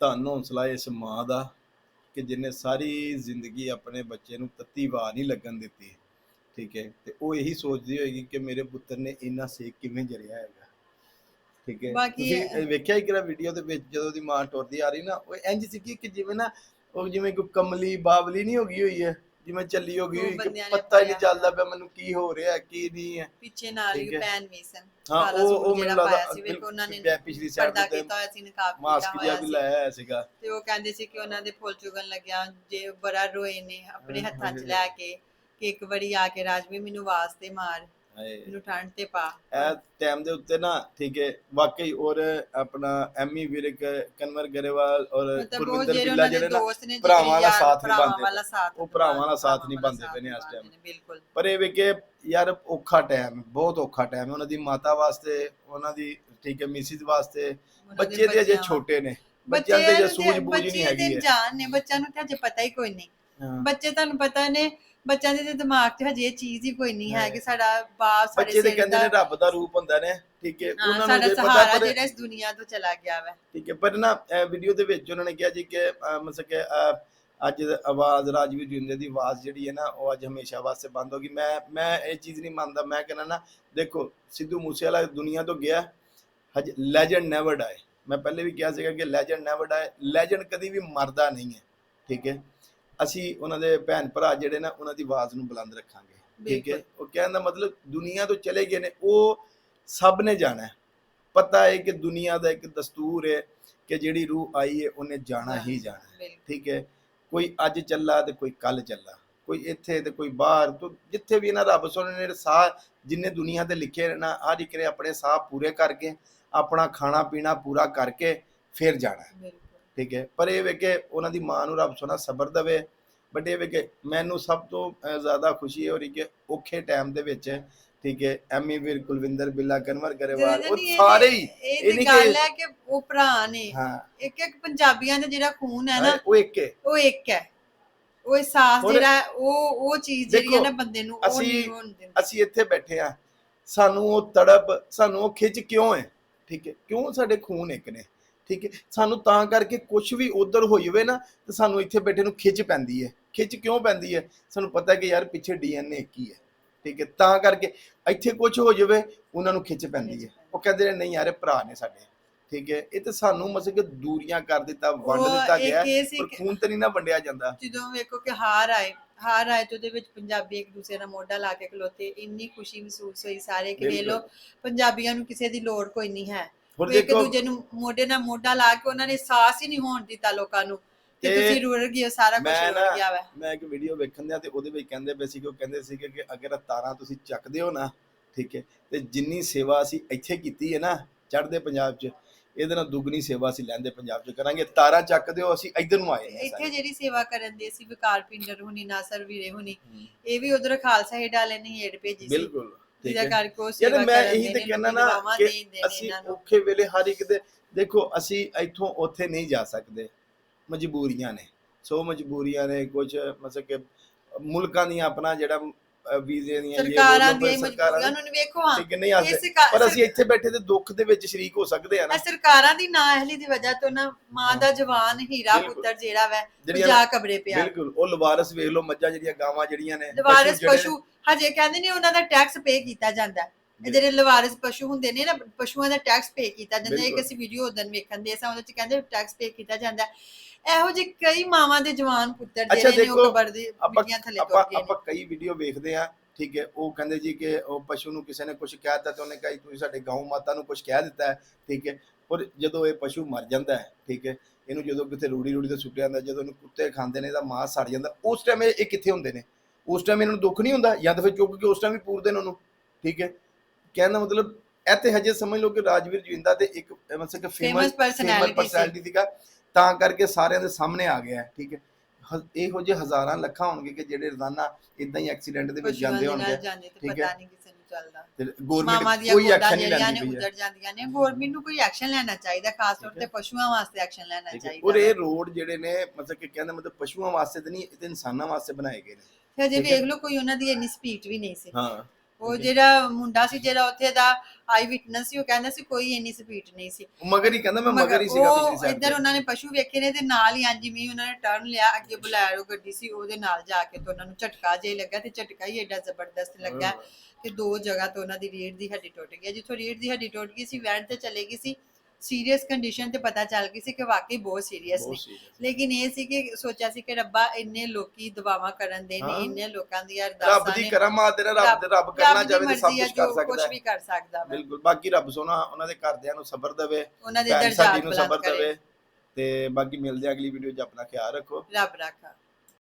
S1: ਧੰਨ ਹੌਸਲਾ ਇਸ ਮਾਂ ਦਾ ਕਿ ਜਿਹਨੇ ਸਾਰੀ ਜ਼ਿੰਦਗੀ ਆਪਣੇ ਬੱਚੇ ਨੂੰ ਤੱਤੀ ਵਾਰ ਨਹੀਂ ਲੱਗਣ ਦਿੱਤੀ, ਠੀਕ ਹੈ? ਤੇ ਉਹ ਇਹੀ ਸੋਚਦੀ ਹੋਏਗੀ ਕਿ ਮੇਰੇ ਪੁੱਤਰ ਨੇ ਇੰਨਾ ਸੇਕ ਕਿਵੇਂ ਜਰਿਆ ਹੈ ਠੀਕ ਹੈ
S2: ਬਾਕੀ
S1: ਤੁਸੀਂ ਵੇਖਿਆ ਹੀ ਕਿਹੜਾ ਵੀਡੀਓ ਦੇ ਵਿੱਚ ਜਦੋਂ ਦੀ ਮਾਂ ਟੁਰਦੀ ਆ ਰਹੀ ਨਾ ਉਹ ਇੰਜ ਸੀ ਕਿ ਜਿਵੇਂ ਨਾ ਉਹ ਜਿਵੇਂ ਕੋਈ ਕਮਲੀ ਬਾਬਲੀ ਨਹੀਂ ਹੋ ਗਈ ਹੋਈ ਹੈ ਜਿਵੇਂ ਚੱਲੀ ਹੋ ਗਈ ਹੋਈ ਪਤਾ ਹੀ ਨਹੀਂ। ਚੱਲਦਾ ਪਿਆ ਮੈਨੂੰ ਕੀ ਹੋ ਰਿਹਾ ਕੀ ਨਹੀਂ ਹੈ
S2: ਪਿੱਛੇ ਨਾਲ ਹੀ। ਪੈਨ ਵੀ ਸਨ
S1: ਹਾਂ ਉਹ ਉਹ ਮੈਨੂੰ ਲੱਗਦਾ
S2: ਸੀ ਵੇਖੋ ਉਹਨਾਂ ਨੇ
S1: ਪਿਛਲੀ ਸਾਈਡ ਤੇ
S2: ਕੀਤਾ ਹੋਇਆ ਸੀ ਨਕਾਬ
S1: ਮਾਸਕ ਜਿਹਾ ਵੀ ਲਾਇਆ ਸੀਗਾ
S2: ਤੇ ਉਹ ਕਹਿੰਦੇ ਸੀ ਕਿ ਉਹਨਾਂ ਦੇ ਫੁੱਲ ਚੁਗਣ ਲੱਗਿਆ ਜੇ ਬੜਾ ਰੋਏ ਨੇ ਆਪਣੇ ਹੱਥਾਂ 'ਚ। ਲੈ ਕੇ ਕਿ ਇੱਕ ਵਾਰੀ ਆ ਕੇ ਰਾਜਵੀ ਮੈਨੂੰ ਵਾਸਤੇ ਮਾਰ
S1: ਹਾਏ।
S2: ਮੈਨੂੰ ਠੰਡ ਤੇ ਪਾ।
S1: ਇਹ ਟਾਈਮ ਦੇ ਉੱਤੇ ਨਾ ਠੀਕ ਹੈ ਵਾਕਈ ਔਰ ਆਪਣਾ ਐਮੀ ਵਿਰਕ ਕਨਵਰ ਗਰੇਵਾਲ ਔਰ ਗੁਰਵਿੰਦਰ
S2: ਦੇ
S1: ਜਿਹੜੇ ਨਾ ਭਰਾਵਾਂ ਦਾ ਸਾਥ
S2: ਵਾਲਾ ਸਾਥ
S1: ਉਹ ਭਰਾਵਾਂ ਦਾ ਸਾਥ ਨਿਭਾਉਂਦੇ
S2: ਵਾਲਾ
S1: ਪਏ ਨੇ ਇਸ
S2: ਨੇ, ਬਿਲਕੁਲ।
S1: ਪਰ ਇਹ ਵੀ ਕਿ ਯਾਰ ਔਖਾ ਟਾਈਮ ਬਹੁਤ ਔਖਾ ਟਾਈਮ ਹੈ। ਉਹਨਾਂ ਦੀ ਮਾਤਾ ਵਾਸਤੇ ਉਹਨਾਂ ਦੀ ਠੀਕ ਹੈ ਮਿਸਿਸ ਵਾਸਤੇ
S2: ਦੇ
S1: ਬੱਚੇ ਤੇ ਅਜੇ ਛੋਟੇ ਨੇ। ਬੱਚਿਆਂ ਤੇ ਜੇ ਸੂਝ ਬੂਝ
S2: ਬੱਚੇ
S1: ਨਹੀਂ ਹੈਗੀ
S2: ਤੇ
S1: ਹੈ
S2: ਜਾਣ ਨੇ ਬੱਚਿਆਂ ਨੂੰ ਤੇ ਹਜੇ ਪਤਾ ਹੀ ਕੋਈ ਨਹੀਂ। ਬੱਚੇ ਤੁਹਾਨੂੰ ਪਤਾ ਨੇ ਬੱਚਿਆਂ ਦੇ ਤੇ ਦਿਮਾਗ 'ਚ ਹਜੇ ਇਹ ਚੀਜ਼ ਹੀ ਕੋਈ ਨਹੀਂ ਹੈ। ਕਿ ਸਾਡਾ ਬਾਪ ਸਾਡੇ
S1: ਬੱਚੇ ਤੇ
S2: ਸਿਰ
S1: ਕਹਿੰਦੇ
S2: ਦਾ
S1: ਨੇ ਰੱਬ ਦਾ ਰੂਪ ਹੁੰਦਾ ਨੇ ਠੀਕ ਹੈ
S2: ਹਾਂ,
S1: ਉਹਨਾਂ ਨੂੰ
S2: ਸਾਡਾ
S1: ਜੇ ਪਤਾ
S2: ਸਹਾਰਾ
S1: ਪਰ
S2: ਜਿਹੜਾ ਇਸ ਦੁਨੀਆ ਤੋਂ ਚਲਾ ਗਿਆ ਵਾ।
S1: ਠੀਕ ਹੈ ਪਰ ਨਾ ਵੀਡੀਓ ਦੇ ਵਿੱਚ ਉਹਨਾਂ ਨੇ ਕਿਹਾ ਜੀ ਕਿ ਅਹ, ਮਤਲਬ ਕਿ ਅਹ, ਅੱਜ ਆਵਾਜ਼ ਰਾਜਵੀਰ ਜਿੰਦੇ ਦੀ ਆਵਾਜ਼ ਜਿਹੜੀ ਹੈ ਨਾ ਉਹ ਅੱਜ ਹਮੇਸ਼ਾ ਵਾਸਤੇ ਬੰਦ ਹੋ ਗਈ। ਮੈਂ ਮੈਂ ਇਹ ਚੀਜ਼ ਨਹੀਂ ਮੰਨਦਾ ਮੈਂ ਕਹਿੰਦਾ ਨਾ ਦੇਖੋ ਸਿੱਧੂ ਮੂਸੇਵਾਲਾ ਦੁਨੀਆ ਤੋਂ ਗਿਆ ਹਜ ਲੈਜੈਂਡ ਨੈਵਰ ਡਾਈ ਮੈਂ ਪਹਿਲੇ ਵੀ ਕਿਹਾ ਸੀਗਾ ਕਿ ਲੈਜੈਂਡ ਨੈਵਰ ਡਾਈ ਲੈਜੈਂਡ ਕਦੀ ਵੀ ਮਰਦਾ ਨਹੀਂ ਹੈ ਠੀਕ ਹੈ। ਅਸੀਂ ਉਹਨਾਂ ਦੇ ਭੈਣ ਭਰਾ ਜਿਹੜੇ ਨਾ ਉਹਨਾਂ ਦੀ ਆਵਾਜ਼ ਨੂੰ ਬੁਲੰਦ ਰੱਖਾਂਗੇ। ਠੀਕ ਹੈ? ਉਹ ਕਹਿਣ ਦਾ ਮਤਲਬ ਦੁਨੀਆ ਤੋਂ ਚਲੇ ਗਏ ਨੇ ਉਹ ਸਭ ਨੇ ਜਾਣਾ ਹੈ। ਪਤਾ ਹੈ ਕਿ ਦੁਨੀਆ ਦਾ ਇੱਕ ਦਸਤੂਰ ਹੈ ਕਿ ਜਿਹੜੀ ਰੂਹ ਆਈ ਹੈ ਉਹਨੇ ਜਾਣਾ ਹੀ ਜਾਣਾ ਠੀਕ ਹੈ? ਕੋਈ ਅੱਜ ਚੱਲਾ ਤੇ ਕੋਈ ਕੱਲ ਚੱਲਾ। ਕੋਈ ਇੱਥੇ ਤੇ ਕੋਈ ਬਾਹਰ ਤੋਂ ਜਿੱਥੇ ਵੀ ਨਾ ਰੱਬ ਸੋਨੇ ਨੇ ਸਾਹ ਜਿੰਨੇ ਦੁਨੀਆ ਤੇ ਲਿਖੇ ਨੇ ਹਰ ਇੱਕ ਨੇ ਆਪਣੇ ਸਾਹ ਪੂਰੇ ਕਰਕੇ ਆਪਣਾ ਖਾਣਾ ਪੀਣਾ ਪੂਰਾ ਕਰਕੇ ਫਿਰ ਜਾਣਾ ਠੀਕ ਹੈ। ਪਰ ਇਹ ਵੇ ਕਿ ਉਹਨਾਂ ਦੀ ਮਾਂ ਨੂੰ ਰੱਬ ਸੋਨਾ ਸਬਰ ਦੇਵੇ। ਬਟ ਇਹ ਵੇ ਕਿ ਮੈਨੂੰ ਸਭ ਤੋਂ ਜ਼ਿਆਦਾ ਖੁਸ਼ੀ ਹੋ ਰਹੀ ਕਿ ਔਖੇ ਟਾਈਮ ਦੇ ਵਿੱਚ ਠੀਕ ਹੈ ਐਮੀ ਵੀਰ ਕੁਲਵਿੰਦਰ ਬਿੱਲਾ ਕਨਵਰ ਗਰੇਵਾਲ ਉਹ ਸਾਰੇ ਹੀ
S2: ਇਹ
S1: ਨਹੀਂ
S2: ਗੱਲ ਹੈ ਕਿ ਉਹ ਭਰਾ ਨੇ।
S1: ਹਾਂ।
S2: ਇੱਕ ਇੱਕ ਪੰਜਾਬੀਆਂ ਦਾ ਜਿਹੜਾ ਖੂਨ ਹੈ ਨਾ
S1: ਉਹ ਇੱਕ ਹੈ।
S2: ਉਹ ਇੱਕ ਹੈ। ਉਹ ਅਹਿਸਾਸ ਜਿਹੜਾ ਉਹ ਉਹ ਚੀਜ਼ ਜਿਹੜੀ ਹੈ ਨਾ ਬੰਦੇ ਨੂੰ ਉਹ ਨਹੀਂ ਹੋਣ ਦਿੰਦੀ।
S1: ਅਸੀਂ ਇੱਥੇ ਬੈਠੇ ਆ ਸਾਨੂੰ ਉਹ ਤੜਪ ਸਾਨੂੰ ਉਹ ਖਿੱਚ ਕਿਉਂ ਹੈ? ਠੀਕ ਹੈ। ਕਿਉਂ ਸਾਡੇ ਖੂਨ ਇੱਕ ਨੇ? ਠੀਕ ਹੈ? ਸਾਨੂੰ ਤਾਂ ਕਰਕੇ ਕੁਝ ਵੀ ਉਧਰ ਹੋਈ ਹੋਵੇ ਨਾ ਤੇ ਸਾਨੂੰ ਇੱਥੇ ਬੈਠੇ ਨੂੰ ਖਿੱਚ ਪੈਂਦੀ ਹੈ। ਖਿੱਚ ਕਿਉਂ ਪੈਂਦੀ ਹੈ? ਸਾਨੂੰ ਪਤਾ ਕਿ ਯਾਰ ਪਿੱਛੇ ਡੀਐਨਏ ਇੱਕ ਹੀ ਹੈ। ਠੀਕ ਹੈ? ਤਾਂ ਕਰਕੇ ਇੱਥੇ ਕੁਝ ਹੋ ਜਾਵੇ ਉਹਨਾਂ ਨੂੰ ਖਿੱਚ ਪੈਂਦੀ ਹੈ। ਉਹ ਕਹਿੰਦੇ ਨੇ ਨਹੀਂ ਯਾਰ ਇਹ ਭਰਾ ਨੇ ਸਾਡੇ। ਠੀਕ ਹੈ? ਇਹ ਤੇ ਸਾਨੂੰ ਮਤਲਬ ਕਿ ਦੂਰੀਆਂ ਕਰ ਦਿੱਤਾ ਵੰਡ
S2: ਉਹ
S1: ਦਿੱਤਾ
S2: ਇੱਕ
S1: ਗਿਆ
S2: ਇਹ ਸੀ
S1: ਪਰ
S2: ਕਿ
S1: ਖੂਨ ਤੇ ਨਹੀਂ ਨਾ ਵੰਡਿਆ ਜਾਂਦਾ।
S2: ਜਦੋਂ ਵੇਖੋ ਕਿ ਹਾਰ ਆਏ ਹਾਰ ਆਏ ਤੇ ਉਹਦੇ ਵਿੱਚ ਪੰਜਾਬੀ ਇੱਕ ਦੂਸਰੇ ਨਾਲ ਮੋਢਾ ਲਾ ਕੇ ਖਲੋਤੇ। ਇੰਨੀ ਖੁਸ਼ੀ ਮਹਿਸੂਸ ਹੋਈ ਸਾਰੇ ਕਿ ਵੇਖ ਲੋ ਪੰਜਾਬੀਆਂ ਨੂੰ ਕਿਸੇ ਦੀ ਲੋੜ ਕੋਈ ਨਹੀਂ ਹੈ।
S1: ਹੁਣ
S2: ਇੱਕ
S1: ਦੇਖੋ
S2: ਦੂਜੇ ਨੂੰ ਮੋਢੇ ਨਾਲ ਮੋਢਾ ਲਾ ਕੇ ਉਹਨਾਂ ਨੇ ਸਾਹਸ ਹੀ ਨਹੀਂ ਹੋਣ ਦਿੱਤਾ ਲੋਕਾਂ ਨੂੰ ਕਿ
S1: ਤੇ
S2: ਤੁਸੀਂ ਰੁੜ ਗਏ ਹੋ, ਸਾਰਾ ਕੁਝ
S1: ਮੈਂ
S2: ਰੁੜ
S1: ਨਾ-
S2: ਗਿਆ ਵਾ।
S1: ਮੈਂ ਇੱਕ ਵੀਡੀਓ ਵੇਖਣ ਦਿਆ ਤੇ ਉਹਦੇ ਵਿੱਚ ਕਹਿੰਦੇ ਪਏ ਸੀ ਕਿ ਉਹ ਕਹਿੰਦੇ ਸੀ ਕਿ ਅਗਰ ਤਾਰਾਂ ਤੁਸੀਂ ਚੱਕਦੇ ਹੋ ਨਾ ਠੀਕ ਹੈ ਤੇ ਜਿੰਨੀ ਸੇਵਾ ਅਸੀਂ ਇੱਥੇ ਕੀਤੀ ਹੈ ਨਾ ਚੜ੍ਹਦੇ ਪੰਜਾਬ 'ਚ ਇਹਦੇ ਨਾਲ ਦੁੱਗਣੀ ਸੇਵਾ ਅਸੀਂ ਲੈਂਦੇ ਪੰਜਾਬ 'ਚ ਕਰਾਂਗੇ। ਤਾਰਾਂ ਚੱਕਦੇ ਹੋ ਅਸੀਂ ਇੱਧਰ ਨੂੰ ਆਏ ਨੇ
S2: ਇੱਥੇ ਜਿਹੜੀ ਸੇਵਾ ਕਰਨ ਦੇ ਸੀ ਵਿਕਾਰ ਪਿੰਡਰ ਹੁਣੀ ਨਾਸਰ ਵੀਰੇ ਹੁਣੀ। ਇਹ ਵੀ ਉਧਰ ਖਾਲਸਾ ਏਡ ਵਾਲੇ ਨੇ ਏਡ ਭੇਜੀ ਸੀ।
S1: ਬਿਲਕੁਲ। ਠੀਕ ਹੈ।
S2: ਸੇਵਾ
S1: ਮੈਂ ਇਹੀ ਤੇ ਕਹਿਣਾ ਨਾ ਕਿ ਅਸੀਂ। ਔਖੇ ਵੇਲੇ ਹਰ ਇੱਕ ਦੇ ਦੇਖੋ ਅਸੀਂ ਇੱਥੋਂ ਉੱਥੇ ਨਹੀਂ ਜਾ ਸਕਦੇ। ਮਜਬੂਰੀਆਂ ਨੇ। ਸੋ ਮਜਬੂਰੀਆਂ ਨੇ ਕੁਝ ਮਤਲਬ ਕਿ ਮੁਲਕਾਂ ਦੀਆਂ ਆਪਣਾ ਜਿਹੜਾ ਵੀਜ਼ੇ ਦੀਆਂ
S2: ਸਰਕਾਰਾਂ ਦੀਆਂ
S1: ਸਰਕਾਰਾਂ
S2: ਮਜਬੂਰੀਆਂ ਨੂੰ ਨੀ ਵੇਖੋ ਹਾਂ
S1: ਠੀਕ ਨਹੀਂ ਆ
S2: ਇਹ
S1: ਸਕਦੇ
S2: ਸਰਕਾ-
S1: ਪਰ ਅਸੀਂ ਇੱਥੇ ਬੈਠੇ ਤੇ ਦੁੱਖ ਦੇ ਵਿੱਚ ਸ਼ਰੀਕ ਹੋ ਸਕਦੇ ਆ ਨਾ
S2: ਸਰਕਾਰਾਂ ਦੀ ਨਾਅਹਲੀ ਦੀ ਵਜ੍ਹਾ ਤੋਂ ਨਾ ਮਾਂ ਦਾ ਜਵਾਨ ਹੀਰਾ। ਪੁੱਤਰ ਜਿਹੜਾ ਵੈ ਜਾ ਕਬਰੇ ਪਿਆ
S1: ਬਿਲਕੁਲ ਉਹ ਲਵਾਰਸ ਵੇਖ ਲਓ ਮੱਝਾਂ ਜਿਹੜੀਆਂ ਗਾਵਾਂ ਜਿਹੜੀਆਂ ਨੇ
S2: ਲਵਾਰਿਸ ਪਸ਼ੂ ਹਜੇ ਕਹਿੰਦੇ ਨੇ ਉਹਨਾਂ ਦਾ ਟੈਕਸ ਪੇ ਕੀਤਾ ਜਾਂਦਾ ਜਿਹੜੇ ਲਵਾਰਿਸ ਪਸ਼ੂ ਹੁੰਦੇ ਨੇ ਨਾ ਪਸ਼ੂਆਂ ਦਾ ਟੈਕਸ ਪੇ ਕੀਤਾ ਜਾਂਦਾ। ਇੱਕ। ਅਸੀਂ ਵੀਡੀਓ ਉਦੋਂ ਵੇਖਣ ਦੇ ਸਾਂ ਉਹਦੇ ਚ ਕਹਿੰਦੇ ਟੈਕਸ ਪੇ ਕੀਤਾ ਜਾਂਦਾ। ਇਹੋ ਜਿਹੇ ਕਈ ਮਾਵਾਂ ਦੇ ਜਵਾਨ ਪੁੱਤਰ
S1: ਅੱਛਾ,
S2: ਜਿਹੜੇ ਨੇ ਉਹ
S1: ਦੇਖੋ,
S2: ਕਬਰ ਦੀ
S1: ਆਪਾਂ
S2: ਮਿੱਟੀਆਂ ਥੱਲੇ
S1: ਆਪਾਂ
S2: ਤੁਰ ਗਏ ਨੇ
S1: ਆਪਾਂ ਕਈ ਵੀਡੀਓ ਵੇਖਦੇ ਆ ਠੀਕ ਹੈ ਉਹ ਕਹਿੰਦੇ ਜੀ ਕਿ ਉਹ ਪਸ਼ੂ ਨੂੰ ਕਿਸੇ ਨੇ ਕੁਝ ਕਹਿ ਦਿੱਤਾ ਤੇ ਉਹਨੇ ਕਹੀ ਤੁਸੀਂ ਸਾਡੇ ਗਊ ਮਾਤਾ ਨੂੰ ਕੁਝ ਕਹਿ ਦਿੱਤਾ ਹੈ ਠੀਕ ਹੈ ਔਰ ਜਦੋਂ ਇਹ ਪਸ਼ੂ ਮਰ ਜਾਂਦਾ ਹੈ ਠੀਕ ਹੈ ਇਹਨੂੰ ਜਦੋਂ ਕਿਤੇ ਰੂੜੀ ਰੂੜੀ ਤੇ ਸੁੱਟਿਆ ਜਾਂਦਾ ਜਦੋਂ ਇਹਨੂੰ ਕੁੱਤੇ ਖਾਂਦੇ ਨੇ ਇਹਦਾ ਮਾਸ ਸੜ ਜਾਂਦਾ ਉਸ ਟਾਈਮ ਇਹ ਇਹ ਕਿੱਥੇ ਹੁੰਦੇ ਨੇ ਉਸ ਟਾਈਮ ਇਹਨਾਂ ਨੂੰ ਦੁੱਖ ਨਹੀਂ ਹੁੰਦਾ ਜਾਂ ਤਾਂ ਫਿਰ ਚੁੱਕ ਕੇ ਉਸ ਟਾਈਮ ਵੀ ਪੂਰਦੇ ਨੇ ਉਹਨੂੰ ਠੀਕ ਹੈ ਕਹਿਣ ਦਾ ਮਤਲਬ ਇਹ ਤੇ ਹਜੇ ਸਮਝ ਲਓ ਕਿ ਰਾਜਵੀਰ ਜਵਿੰਦਾ ਤੇ ਇੱਕ ਮਤਲਬ ਕਿ
S2: Famous
S1: ਫੇਮਸ
S2: personality ਸੀ।
S1: ਪਰਸਨੈਲਿਟੀ ਸੀਗਾ ਤਾਂ ਕਰਕੇ ਸਾਰਿਆਂ ਦੇ ਸਾਹਮਣੇ ਆ ਗਿਆ ਹੈ, ਠੀਕ ਹੈ ਹ- ਇਹੋ ਜਿਹੇ ਹਜ਼ਾਰਾਂ ਲੱਖਾਂ ਹੋਣਗੇ ਕਿ ਜਿਹੜੇ ਰੋਜ਼ਾਨਾ ਇਦਾਂ ਹੀ ਐਕਸੀਡੈਂਟ ਦੇ ਵਿੱਚ ਜਾਂਦੇ ਹੋਣਗੇ
S2: ਜਾਂਦੇ ਤੇ
S1: ਠੀਕ
S2: ਪਤਾ
S1: ਹੈ।
S2: ਨਹੀਂ ਕਿਸੇ ਨੂੰ ਚੱਲਦਾ
S1: ਤੇ
S2: ਮਾਮਾ
S1: ਗਵਰਨਮੈਂਟ
S2: ਦੀਆਂ
S1: ਕੋਈ ਐਕਸ਼ਨ ਨਹੀਂ
S2: ਜਿਹੜੀਆਂ ਨੇ
S1: ਲੈਂਦੀ ਪਈ ਹੈ
S2: ਉਜੜ ਜਾਂਦੀਆਂ ਨੇ ਗਵਰਨਮੈਂਟ ਨੂੰ ਕੋਈ ਐਕਸ਼ਨ ਲੈਣਾ ਚਾਹੀਦਾ ਖਾਸ ਤੌਰ ਤੇ। ਪਸ਼ੂਆਂ ਵਾਸਤੇ ਐਕਸ਼ਨ ਲੈਣਾ
S1: ਠੀਕ ਹੈ।
S2: ਚਾਹੀਦਾ
S1: ਔਰ ਇਹ। ਰੋਡ ਜਿਹੜੇ ਨੇ ਮਤਲਬ ਕਿ ਕਹਿੰਦੇ ਮਤਲਬ ਪਸ਼ੂਆਂ ਵਾਸਤੇ ਤੇ ਨਹੀਂ ਇਹ ਤੇ ਇਨਸਾਨਾਂ ਵਾਸਤੇ ਬਣਾਏ ਗਏ ਨੇ
S2: ਤੇ ਅਜੇ
S1: ਠੀਕ ਹੈ।
S2: ਵੇਖ ਲਓ ਕੋਈ ਉਹਨਾਂ ਦੀ ਇੰਨੀ ਸਪੀਡ ਵੀ ਨਹੀਂ ਸੀ
S1: ਹਾਂ
S2: ਉਹ। ਜਿਹੜਾ ਮੁੰਡਾ ਸੀ ਜਿਹੜਾ ਉੱਥੇ ਦਾ ਆਈ ਵਿਟਨੈਸ ਸੀ ਉਹ ਕਹਿੰਦਾ ਸੀ ਕੋਈ ਇੰਨੀ ਸਪੀਡ ਨਹੀਂ ਸੀ।
S1: ਉਹ ਮਗਰ ਹੀ ਕਹਿੰਦਾ ਮੈਂ ਮਗਰ ਹੀ ਸੀਗਾ ਪਿਛਲੀ ਸਾਈਡ
S2: ਇੱਧਰ ਉਹਨਾਂ ਨੇ ਪਸ਼ੂ ਵੇਖੇ ਨੇ ਤੇ ਨਾਲ ਹੀ ਹਾਂਜੀ ਵੀ ਉਹਨਾਂ ਨੇ ਟਰਨ ਲਿਆ ਅੱਗੇ ਬੁਲੈਰੋ ਗੱਡੀ ਸੀ ਉਹਦੇ ਨਾਲ ਜਾ ਕੇ ਤੇ ਉਹਨਾਂ ਨੂੰ ਝਟਕਾ ਜਿਹਾ ਹੀ ਲੱਗਾ ਤੇ ਝਟਕਾ ਹੀ ਐਡਾ ਜ਼ਬਰਦਸਤ ਲੱਗਾ ਕਿ ਦੋ ਜਗ੍ਹਾ ਤੋਂ ਉਹਨਾਂ ਦੀ ਰੀੜ ਦੀ ਹੱਡੀ ਟੁੱਟ ਗਈ। ਜਿੱਥੋਂ ਰੀੜ ਦੀ ਹੱਡੀ ਟੁੱਟ ਗਈ ਸੀ ਵੈਨ ਤੇ ਚਲੇ ਗਈ ਸੀ ਸੀਰੀਅਸ ਕੰਡੀਸ਼ਨ ਤੇ ਪਤਾ ਚੱਲ ਗਈ ਸੀ ਕਿ ਵਾਕਈ ਬਹੁਤ ਸੀਰੀਅਸ ਨੇ।
S1: serious।
S2: ਲੇਕਿਨ ਇਹ ਸੀ ਕਿ ਸੋਚਿਆ ਸੀ ਕਿ ਰੱਬਾ ਇੰਨੇ ਲੋਕੀ ਦੁਆਵਾਂ ਕਰਨ ਦੇ ਨੇ। ਇੰਨੇ ਲੋਕਾਂ
S1: ਰੱਬ
S2: ਅਰਦਾਸਾਂ
S1: ਦੀ
S2: ਨੇ।
S1: ਕਰਾਮਾਤ ਦੇ ਨਾਲ ਰੱਬ ਦੇ ਰੱਬ ਕਰਨਾ
S2: ਰੱਬ ਦੀ
S1: ਚਾਹੇ ਤੇ ਸਭ ਕੁਝ ਕਰ
S2: ਕੁਝ
S1: ਸਕਦਾ ਹੈ।
S2: ਵੀ ਕਰ ਸਕਦਾ ਵਾ।
S1: ਬਿਲਕੁਲ ਬਾਕੀ ਰੱਬ ਸੋਨਾ ਉਹਨਾਂ ਦੇ ਘਰਦਿਆਂ ਨੂੰ ਸਬਰ ਦੇਵੇ
S2: ਉਹਨਾਂ ਦੇ
S1: ਭੈਣ
S2: ਦਰਜਾਤ
S1: ਸਾਡੀ ਨੂੰ
S2: ਬੁਲੰਦ
S1: ਸਬਰ
S2: ਕਰੇ।
S1: ਦੇਵੇ ਤੇ ਬਾਕੀ ਮਿਲਦੇ ਆ ਅਗਲੀ ਵੀਡੀਓ 'ਚ ਆਪਣਾ ਖਿਆਲ ਰੱਖੋ।
S2: ਰੱਬ ਰਾਖਾ।